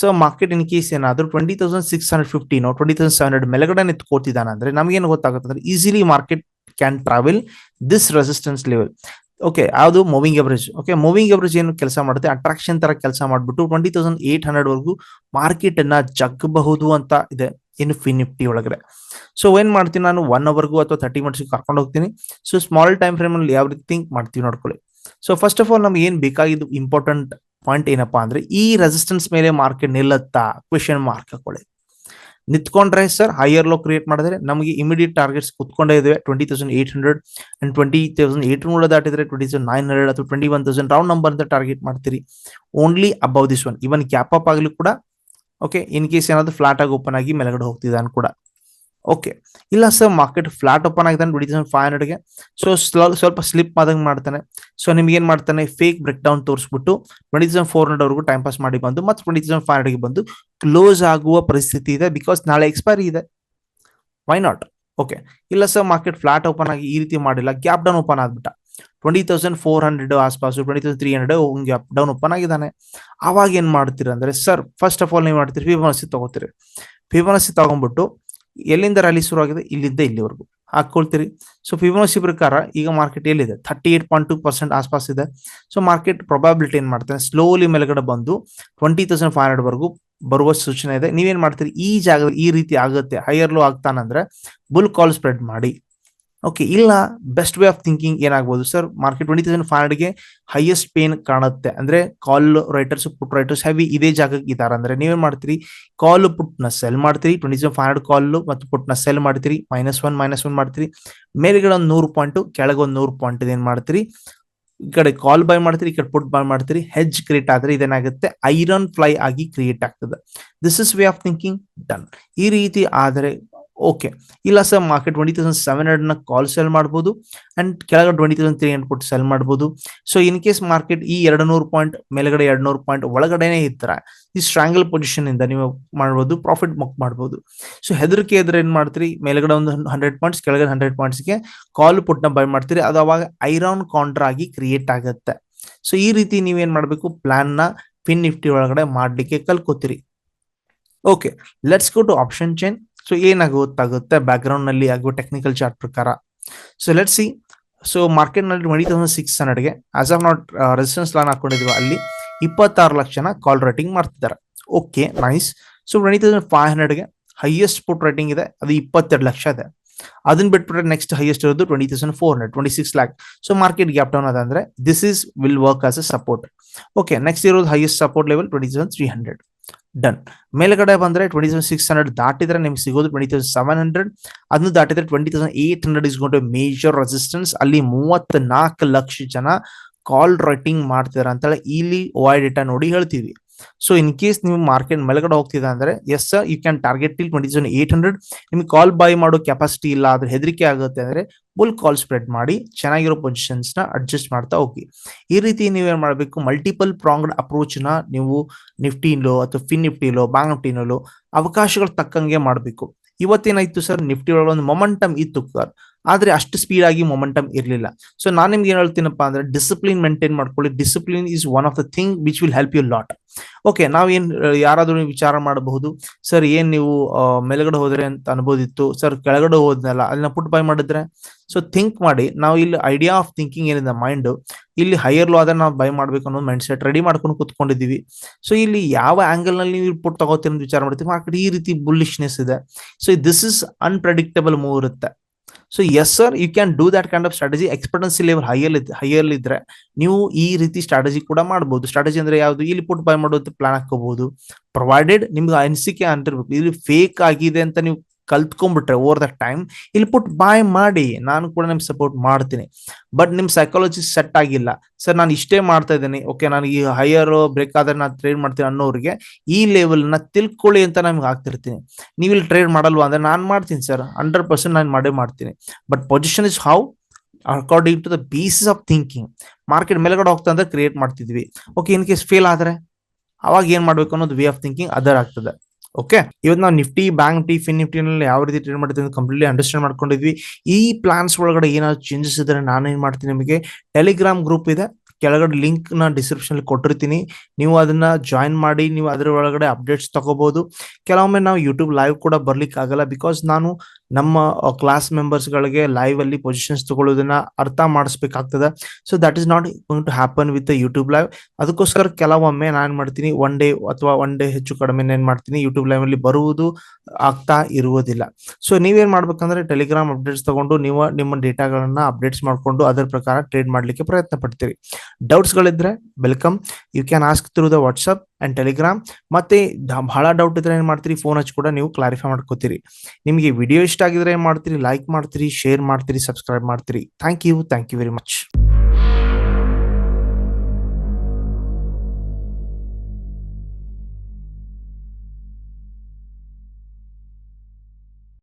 ಸೊ ಮಾರ್ಕೆಟ್ ಇನ್ ಕೇಸ್ ಏನಾದ್ರು twenty thousand six hundred fifty no twenty thousand seven hundred ಮೆಲಗಡೆ ನಿಂತ್ಕೋತಿದ್ದಾನೆ ಅಂದ್ರೆ ನಮಗೇನು ಗೊತ್ತಾಗುತ್ತೆ ಅಂದ್ರೆ easily market can travel this resistance level okay ಯಾವುದು? Moving average okay moving average ಏನು ಕೆಲಸ ಮಾಡುತ್ತೆ? ಅಟ್ರಾಕ್ಷನ್ ತರ ಕೆಲಸ ಮಾಡಿಬಿಟ್ಟು ಟ್ವೆಂಟಿ ತೌಸಂಡ್ ಏಟ್ ಹಂಡ್ರೆಡ್ ವರೆಗೂ ಮಾರ್ಕೆಟ್ ಅನ್ನ ಜಗ್ಗಬಹುದು ಅಂತ ಇದೆ ಇನ್ ಫಿನಿಫ್ಟಿ ನಿಫ್ಟಿ ಒಳಗಡೆ. ಸೊ ಏನ್ ಮಾಡ್ತೀನಿ ನಾನು? ಒನ್ ಅವರ್ಗೂ ಅಥವಾ ತರ್ಟಿ ಮಿನಿಟ್ಸ್ ಕರ್ಕೊಂಡು ಹೋಗ್ತೀನಿ. ಸೊ ಸ್ಮಾಲ್ ಟೈಮ್ ಫ್ರೇಮ್ ಅಲ್ಲಿ ಯಾವ ರೀತಿ ಥಿಂಕ್ ಮಾಡ್ತೀವಿ ನೋಡ್ಕೊಳ್ಳಿ. ಸೊ ಫಸ್ಟ್ ಆಫ್ ಆಲ್ ನಮ್ಗೆ ಏನ್ ಬೇಕಾಗಿದ್ದು? ಇಂಪಾರ್ಟೆಂಟ್ ಪಾಯಿಂಟ್ ಏನಪ್ಪಾ ಅಂದ್ರೆ ಈ ರೆಸಿಸ್ಟೆನ್ಸ್ ಮೇಲೆ ಮಾರ್ಕೆಟ್ ನಿಲ್ಲತ್ತಾ? ಕ್ವೆಶನ್ ಮಾರ್ಕ್ ಹಾಕೊಳ್ಳಿ ನಿಂತ್ಕೊಂಡ್ರೆ ಸರ್ ಹೈಯರ್ ಲೋ ಕ್ರಿಯೇಟ್ ಮಾಡಿದ್ರೆ ನಮಗೆ ಇಮಿಡಿಯೇಟ್ ಟಾರ್ಗೆಟ್ಸ್ ಕುತ್ಕೊಂಡೇ ಇದಾವೆ. Twenty thousand eight hundred and twenty thousand eight hundred ದಾಟಿದ್ರೆ twenty thousand nine hundred ಅಥವಾ twenty one thousand round number ಅಂತ ಟಾರ್ಗೆಟ್ ಮಾಡ್ತೀರಿ. Only above this one even gap up ಆಗಲಿ ಕೂಡ ಓಕೆ ಇನ್ ಕೇಸ್ ಏನಾದ್ರು ಫ್ಲಾಟ್ ಆಗಿ ಓಪನ್ ಆಗಿ ಮೇಲ್ಗಡೆ ಹೋಗ್ತಿದ್ದಾನೆ ಕೂಡ. ಓಕೆ ಇಲ್ಲ ಸರ್ ಮಾರ್ಕೆಟ್ ಫ್ಲಾಟ್ ಓಪನ್ ಆಗಿದೆ ಟ್ವೆಂಟಿ ತೌಸಂಡ್ ಫೈವ್ ಹಂಡ್ರೆಡ್ಗೆ ಸೊ ಸ್ವಲ್ಪ ಸ್ಲಿಪ್ ಆದಂಗೆ ಮಾಡ್ತಾನೆ. ಸೊ ನಿಮ್ಗೆ ಏನು ಮಾಡ್ತಾನೆ ಫೇಕ್ ಬ್ರೇಕ್ ಡೌನ್ ತೋರಿಸ್ಬಿಟ್ಟು ಟ್ವೆಂಟಿ ತೌಸಂಡ್ ಫೋರ್ ಹಂಡ್ರೆಡ್ ವರೆಗೂ ಟೈಮ್ ಪಾಸ್ ಮಾಡಿ ಬಂದು, ಮತ್ತೆ ಟ್ವೆಂಟಿ ತೌಸಂಡ್ ಫೈವ್ ಹಂಡ್ರೆಡ್ಗೆ ಬಂದು ಕ್ಲೋಸ್ ಆಗುವ ಪರಿಸ್ಥಿತಿ ಇದೆ ಬಿಕಾಸ್ ನಾಳೆ ಎಕ್ಸ್ಪೈರಿ ಇದೆ. ವೈ ನಾಟ್ ಓಕೆ ಇಲ್ಲ ಸರ್ ಮಾರ್ಕೆಟ್ ಫ್ಲಾಟ್ ಓಪನ್ ಆಗಿ ಈ ರೀತಿ ಮಾಡಿಲ್ಲ ಗ್ಯಾಪ್ ಡೌನ್ ಓಪನ್ ಆಗ್ಬಿಟ್ಟ. Twenty thousand four hundred ಆಸ್ಪಾಸು twenty thousand three hundred gap down open ಆಗಿದ್ದಾನೆ. ಅವಾಗ ಏನು ಮಾಡ್ತೀರಿ ಅಂದ್ರೆ ಸರ್ ಫಸ್ಟ್ ಆಫ್ ಆಲ್ ನೀವು ಮಾಡ್ತೀರಿ ಫಿಬೋನಸಿ ತಗೋತೀರಿ. ಫಿಬೋನಸಿ ತಗೊಂಡ್ಬಿಟ್ಟು ಎಲ್ಲಿಂದ ರ್ಯಾಲಿ ಶುರುವಾಗಿದೆ? ಆಗಿದೆ ಇಲ್ಲಿಂದ ಇಲ್ಲಿವರೆಗೂ. ಹಾಕೊಳ್ತೀರಿ ಸೊ ಫಿಬೋನಸಿ ಪ್ರಕಾರ ಈಗ ಮಾರ್ಕೆಟ್ ಎಲ್ಲಿದೆ? Thirty eight point two percent ಆಸ್ಪಾಸ್ ಇದೆ. ಸೊ ಮಾರ್ಕೆಟ್ ಪ್ರೊಬಾಬಿಲಿಟಿ ಏನ್ ಮಾಡ್ತಾನೆ? ಸ್ಲೋಲಿ ಮೇಲ್ಗಡೆ ಬಂದು ಟ್ವೆಂಟಿ ತೌಸಂಡ್ ಫೈವ್ ಹಂಡ್ರೆಡ್ ವರೆಗೂ ಬರುವ ಸೂಚನೆ ಇದೆ. ನೀವೇನ್ ಮಾಡ್ತೀರಿ? ಈ ಜಾಗದಲ್ಲಿ ಈ ರೀತಿ ಆಗುತ್ತೆ ಹೈಯರ್ ಲೋ ಆಗ್ತಾನಂದ್ರೆ ಬುಲ್ ಕಾಲ್ ಸ್ಪ್ರೆಡ್ ಮಾಡಿ. ಓಕೆ ಇಲ್ಲ ಬೆಸ್ಟ್ ವೇ ಆಫ್ ಥಿಂಕಿಂಗ್ ಏನಾಗ್ಬೋದು? Sir market twenty thousand five ಹಂಡ್ರೆಡ್ಗೆ highest pain ಕಾಣುತ್ತೆ. ಅಂದ್ರೆ call writers put writers heavy ಇದೇ ಜಾಗಕ್ಕೆ ಇದ್ದಾರೆ. ಅಂದ್ರೆ ನೀವೇನ್ ಮಾಡ್ತೀರಿ? ಕಾಲ್ ಪುಟ್ನ ಸೆಲ್ ಮಾಡ್ತೀರಿ. Twenty thousand five hundred call ಮತ್ತು ಪುಟ್ನ ಸೆಲ್ ಮಾಡ್ತೀರಿ. ಮೈನಸ್ ಒನ್ ಮೈನಸ್ ಒನ್ ಮಾಡ್ತೀರಿ. ಮೇಲ್ಗಡೆ ಒಂದು ನೂರು ಪಾಯಿಂಟ್ ಕೆಳಗೆ ಒಂದು ನೂರು ಪಾಯಿಂಟ್ ಏನ್ ಮಾಡ್ತೀರಿ? ಈ ಕಡೆ ಕಾಲ್ ಬೈ ಮಾಡ್ತೀರಿ, ಈ ಕಡೆ ಪುಟ್ ಬೈ ಮಾಡ್ತೀರಿ. ಹೆಜ್ ಕ್ರಿಯೇಟ್ ಆದ್ರೆ ಇದೇನಾಗುತ್ತೆ? ಐರನ್ ಫ್ಲೈ ಆಗಿ ಕ್ರಿಯೇಟ್ ಆಗ್ತದೆ. This is way of thinking done ಈ ರೀತಿ ಆದರೆ ಓಕೆ ಇಲ್ಲ sir market twenty thousand seven ಹಂಡ್ರೆಡ್ನ call sell ಮಾಡ್ಬೋದು. ಅಂಡ್ ಕೆಳಗಡೆ ಟ್ವೆಂಟಿ ತೌಸಂಡ್ ತ್ರೀ ಹಂಡ್ರೆಡ್ ಕೊಟ್ಟು ಸೆಲ್ ಮಾಡ್ಬೋದು. ಸೊ ಇನ್ ಕೇಸ್ ಮಾರ್ಕೆಟ್ ಈ ಎರಡು ನೂರು ಪಾಯಿಂಟ್ ಮೇಲ್ಗಡೆ ಎರಡು ನೂರು ಪಾಯಿಂಟ್ ಒಳಗಡೆನೆ ಇರ್ತಾರೆ ಈ ಸ್ಟ್ರಾಂಗಲ್ ಪೊಸಿಷನ್ ಇಂದ ನೀವು ಮಾಡ್ಬೋದು ಪ್ರಾಫಿಟ್ ಬುಕ್ ಮಾಡ್ಬೋದು. ಸೊ ಹೆದರಿಕೆ ಇದ್ರೆ ಏನ್ ಮಾಡ್ತೀರಿ? ಮೇಲ್ಗಡೆ ಒಂದು ಹಂಡ್ರೆಡ್ ಪಾಯಿಂಟ್ಸ್ ಕೆಳಗಡೆ ಹಂಡ್ರೆಡ್ ಪಾಯಿಂಟ್ಸ್ಗೆ ಕಾಲ್ ಪುಟ್ನ ಬೈ ಮಾಡ್ತೀರಿ. ಅದು ಅವಾಗ ಐರೌನ್ ಕಾಂಟ್ರಾ ಆಗಿ ಕ್ರಿಯೇಟ್ ಆಗುತ್ತೆ. ಸೊ ಈ ರೀತಿ ನೀವೇನ್ ಮಾಡಬೇಕು? ಪ್ಲಾನ್ನ ಪಿನ್ ನಿಫ್ಟಿ ಒಳಗಡೆ ಮಾಡ್ಲಿಕ್ಕೆ ಕಲ್ಕೋತೀರಿ. Okay let's go to option chain so ಏನಾಗುತ್ತಾಗುತ್ತೆ? ಬ್ಯಾಕ್ ಗ್ರೌಂಡ್ನಲ್ಲಿ ಆಗುವ ಟೆಕ್ನಿಕಲ್ ಚಾರ್ಟ್ ಪ್ರಕಾರ. ಸೊ ಲೆಟ್ ಸಿ ಸೊ ಮಾರ್ಕೆಟ್ನಲ್ಲಿ ಟ್ವೆಂಟಿ ತೌಸಂಡ್ ಸಿಕ್ಸ್ ಹಂಡ್ರೆಡ್ಗೆ ಆಸ್ ಆಫ್ ನಾಟ್ ರೆಸಿಸ್ಟೆನ್ಸ್ ಲಾನ್ ಹಾಕೊಂಡಿದ್ವಿ ಅಲ್ಲಿ ಇಪ್ಪತ್ತಾರು ಲಕ್ಷನ ಕಾಲ್ ರೈಟಿಂಗ್ ಮಾಡ್ತಿದ್ದಾರೆ. Okay nice so twenty thousand five ಹಂಡ್ರೆಡ್ಗೆ highest put writing ಇದೆ. ಅದು ಇಪ್ಪತ್ತೆರಡು ಲಕ್ಷ ಇದೆ. ಅದನ್ನ ಬಿಟ್ಬಿಟ್ರೆ ನೆಕ್ಸ್ಟ್ ಹೈಯೆಸ್ಟ್ ಇರೋದು twenty thousand four hundred twenty six lakh so market gap down ಅದಂದ್ರೆ this is will work as a support okay next ಇರೋದು highest support level twenty thousand three hundred done ಮೇಲ್ಗಡೆ ಬಂದ್ರೆ ಟ್ವೆಂಟಿ ತೌಸಂಡ್ ಸಿಕ್ಸ್ ಹಂಡ್ರೆಡ್ ದಾಟಿದ್ರೆ ನಿಮ್ಗೆ ಸಿಗೋದು ಟ್ವೆಂಟಿ ತೌಸಂಡ್ ಸೆವೆನ್ ಹಂಡ್ರೆಡ್ ಅದನ್ನು ದಾಟಿದ್ರೆ twenty thousand eight hundred is got major resistance ಅಲ್ಲಿ ಮೂವತ್ತ್ ನಾಲ್ಕು ಲಕ್ಷ ಜನ ಕಾಲ್ ರೈಟಿಂಗ್ ಮಾಡ್ತಿದಾರೆ ಅಂತೇಳಿ ಇಲ್ಲಿ ವಾಯ್ ಡೇಟಾ ನೋಡಿ ಹೇಳ್ತೀವಿ. ಸೊ ಇನ್ ಕೇಸ್ ನೀವು ಮಾರ್ಕೆಟ್ ಮೇಲ್ಗಡೆ ಹೋಗ್ತಿದೆ ಅಂದ್ರೆ yes you can target till twenty thousand eight hundred ನಿಮ್ಗೆ ಕಾಲ್ ಬೈ ಮಾಡೋ ಕೆಪಾಸಿಟಿ ಇಲ್ಲ, ಆದ್ರೆ ಹೆದರಿಕೆ ಆಗುತ್ತೆ ಅಂದ್ರೆ ಬುಲ್ ಕಾಲ್ ಸ್ಪ್ರೆಡ್ ಮಾಡಿ ಚೆನ್ನಾಗಿರೋ ಪೊಸಿಷನ್ಸ್ನ ಅಡ್ಜಸ್ಟ್ ಮಾಡ್ತಾ ಹೋಗಿ. ಈ ರೀತಿ ನೀವೇನ್ ಮಾಡಬೇಕು? ಮಲ್ಟಿಪಲ್ ಪ್ರಾಂಗ್ಡ್ ಅಪ್ರೋಚ್ನ ನೀವು ನಿಫ್ಟಿಲೋ ಅಥವಾ ಫಿನ್ ನಿಫ್ಟಿಲೋ ಬ್ಯಾಂಕ್ ನಿಫ್ಟಿನಲ್ಲೋ ಅವಕಾಶಗಳು ತಕ್ಕಂಗೆ ಮಾಡಬೇಕು. ಇವತ್ತೇನಾಯ್ತು ಸರ್ ನಿಫ್ಟಿ ಒಳಗೆ ಒಂದು ಮೊಮೆಂಟಮ್ ಇತ್ತು ಸರ್ ಆದ್ರೆ ಅಷ್ಟು ಸ್ಪೀಡ್ ಆಗಿ ಮೊಮೆಂಟಮ್ ಇರಲಿಲ್ಲ. ಸೊ ನಾನು ನಿಮ್ಗೆ ಏನ್ ಹೇಳ್ತೀನಪ್ಪ ಅಂದ್ರೆ ಡಿಸಿಪ್ಲಿನ್ ಮೇಂಟೈನ್ ಮಾಡ್ಕೊಳ್ಳಿ. Discipline is one of the thing which will help you lot okay ನಾವೇನ್ ಯಾರಾದ್ರೂ ವಿಚಾರ ಮಾಡಬಹುದು. ಸರ್ ಏನ್ ನೀವು ಮೇಲ್ಗಡೆ ಹೋದ್ರೆ ಅಂತ ಅನ್ಬೋದಿತ್ತು. ಸರ್ ಕೆಳಗಡೆ ಹೋದ್ನಲ್ಲ ಅದನ್ನ ಪುಟ್ ಬೈ ಮಾಡಿದ್ರೆ? ಸೊ ಥಿಂಕ್ ಮಾಡಿ. ನಾವು ಇಲ್ಲಿ ಐಡಿಯಾ ಆಫ್ ಥಿಂಕಿಂಗ್ ಏನಿದೆ ಮೈಂಡ್ ಇಲ್ಲಿ ಹೈಯರ್ ಲೋ ಆದ್ರೆ ನಾವು ಬೈ ಮಾಡ್ಬೇಕು ಅನ್ನೋ ಮೈಂಡ್ ಸೆಟ್ ರೆಡಿ ಮಾಡ್ಕೊಂಡು ಕುತ್ಕೊಂಡಿದೀವಿ ಸೊ ಇಲ್ಲಿ ಯಾವ ಆಂಗಲ್ನಲ್ಲಿ ನೀವು ಪುಟ್ ತಗೋತೀರ ವಿಚಾರ ಮಾಡ್ತೀವಿ. ಮಾರ್ಕೆಟ್ ಈ ರೀತಿ ಬುಲ್ಲಿಶ್ನೆಸ್ ಇದೆ. So this is unpredictable move ಇರುತ್ತೆ so yes sir you can do that kind of strategy ಎಕ್ಸ್ಪರ್ಟೆನ್ಸಿ level higher higher ಇದ್ರೆ ನೀವು ಈ ರೀತಿ ಸ್ಟ್ರಾಟಜಿ ಕೂಡ ಮಾಡಬಹುದು ಸ್ಟ್ರಾಟಜಿ ಅಂದ್ರೆ ಯಾವುದು? ಇಲ್ಲಿ ಪುಟ್ ಬೈ ಮಾಡೋದು ಪ್ಲಾನ್ ಹಾಕೋಬಹುದು ಪ್ರೊವೈಡೆಡ್ ನಿಮ್ಗೆ ಅನಿಸಿಕೆ ಅಂತಿರ್ಬೇಕು. ಇಲ್ಲಿ ಫೇಕ್ ಆಗಿದೆ ಅಂತ ನೀವು ಕಲ್ತ್ಕೊಂಡ್ಬಿಟ್ರೆ ಓವರ್ ದ ಟೈಮ್ ಇಲ್ಲಿ ಪುಟ್ ಬಾಯ್ ಮಾಡಿ, ನಾನು ಕೂಡ ನಿಮ್ಗೆ ಸಪೋರ್ಟ್ ಮಾಡ್ತೀನಿ. ಬಟ್ ನಿಮ್ ಸೈಕಾಲಜಿ ಸೆಟ್ ಆಗಿಲ್ಲ. ಸರ್ ನಾನು ಇಷ್ಟೇ ಮಾಡ್ತಾ ಇದ್ದೀನಿ. ಓಕೆ ನಾನು ಈ ಹೈಯರ್ ಬ್ರೇಕ್ ಆದ್ರೆ ನಾನು ಟ್ರೇಡ್ ಮಾಡ್ತೀನಿ ಅನ್ನೋರಿಗೆ ಈ ಲೆವೆಲ್ನ ತಿಳ್ಕೊಳ್ಳಿ ಅಂತ ನಮ್ಗೆ ಆಗ್ತಿರ್ತೀನಿ. ನೀವು ಇಲ್ಲಿ ಟ್ರೇಡ್ ಮಾಡಲ್ವಾ ಅಂದ್ರೆ ನಾನು ಮಾಡ್ತೀನಿ ಸರ್ ಹಂಡ್ರೆಡ್ ಪರ್ಸೆಂಟ್ ನಾನು ಮಾಡೇ ಮಾಡ್ತೀನಿ. But position is how according to the basis of thinking market ಮೇಲ್ಗಡೆ ಹೋಗ್ತಾ ಅಂದ್ರೆ ಕ್ರಿಯೇಟ್ ಮಾಡ್ತಿದ್ವಿ. ಓಕೆ ಇನ್ ಕೇಸ್ ಫೇಲ್ ಆದ್ರೆ, ಅವಾಗ ಏನ್ ಮಾಡ್ಬೇಕು ಅನ್ನೋದು ವೇ ಆಫ್ ಥಿಂಕಿಂಗ್ ಅದರ್ ಆಗ್ತದೆ. ಓಕೆ ಇವತ್ತು ನಾವು ನಿಫ್ಟಿ ಬ್ಯಾಂಕ್ ನಿಫ್ಟಿ ಫಿನ್ ನಿಫ್ಟಿನಲ್ಲಿ ಯಾವ ರೀತಿ ಟ್ರೇಡ್ ಮಾಡ್ತೀವಿ ಕಂಪ್ಲೀಟ್ಲಿ ಅಂಡರ್ಸ್ಟ್ಯಾಂಡ್ ಮಾಡ್ಕೊಂಡಿದ್ವಿ. ಈ ಪ್ಲಾನ್ಸ್ ಒಳಗಡೆ ಏನಾದ್ರು ಚೇಂಜಸ್ ಇದ್ರೆ ನಾನು ಏನ್ ಮಾಡ್ತೀನಿ ನಿಮಗೆ ಟೆಲಿಗ್ರಾಮ್ ಗ್ರೂಪ್ ಇದೆ. ಕೆಳಗಡೆ ಲಿಂಕ್ನ ಡಿಸ್ಕ್ರಿಪ್ಷನ್ ಕೊಟ್ಟಿರ್ತೀನಿ. ನೀವು ಅದನ್ನ ಜಾಯಿನ್ ಮಾಡಿ, ನೀವು ಅದರ ಒಳಗಡೆ ಅಪ್ಡೇಟ್ಸ್ ತಗೋಬಹುದು ಕೆಲವೊಮ್ಮೆ ನಾವು ಯೂಟ್ಯೂಬ್ ಲೈವ್ ಕೂಡ ಬರ್ಲಿಕ್ಕೆ ಆಗಲ್ಲ ಬಿಕಾಸ್ ನಾನು ನಮ್ಮ ಕ್ಲಾಸ್ ಮೆಂಬರ್ಸ್ ಗಳಿಗೆ ಲೈವ್ ಅಲ್ಲಿ ಪೊಸಿಷನ್ಸ್ ತಗೊಳ್ಳೋದನ್ನ ಅರ್ಥ ಮಾಡಿಸ್ಬೇಕಾಗ್ತದೆ. So that is not going to happen with YouTube live ಅದಕ್ಕೋಸ್ಕರ ಕೆಲವೊಮ್ಮೆ ನಾನು ಮಾಡ್ತೀನಿ ಒನ್ ಡೇ ಅಥವಾ ಒನ್ ಡೇ ಹೆಚ್ಚು ಕಡಿಮೆ ಏನ್ ಮಾಡ್ತೀನಿ ಯೂಟ್ಯೂಬ್ ಲೈವ್ ಅಲ್ಲಿ ಬರುವುದು ಆಗ್ತಾ ಇರುವುದಿಲ್ಲ. ಸೊ ನೀವೇನ್ ಮಾಡ್ಬೇಕಂದ್ರೆ ಟೆಲಿಗ್ರಾಮ್ ಅಪ್ಡೇಟ್ಸ್ ತಗೊಂಡು ನೀವು ನಿಮ್ಮ ಡೇಟಾಗಳನ್ನ ಅಪ್ಡೇಟ್ಸ್ ಮಾಡ್ಕೊಂಡು ಅದರ ಪ್ರಕಾರ ಟ್ರೇಡ್ ಮಾಡ್ಲಿಕ್ಕೆ ಪ್ರಯತ್ನ ಪಡ್ತೀರಿ. Doubts ಗಳಿದ್ರೆ welcome you can ask through the WhatsApp and Telegram ಮತ್ತೆ ಬಹಳ ಡೌಟ್ ಇದ್ರೆ ಏನ್ ಮಾಡ್ತೀರಿ? ಫೋನ್ ಹಚ್ಚಿ ಕೂಡ ನೀವು ಕ್ಲಾರಿಫೈ ಮಾಡ್ಕೋತೀರಿ. ನಿಮಗೆ ವಿಡಿಯೋ ಇಷ್ಟ ಆಗಿದ್ರೆ ಏನ್ ಮಾಡ್ತೀರಿ? ಲೈಕ್ ಮಾಡ್ತೀರಿ ಶೇರ್ ಮಾಡ್ತೀರಿ ಸಬ್ಸ್ಕ್ರೈಬ್ ಮಾಡ್ತೀರಿ. Thank you thank you very much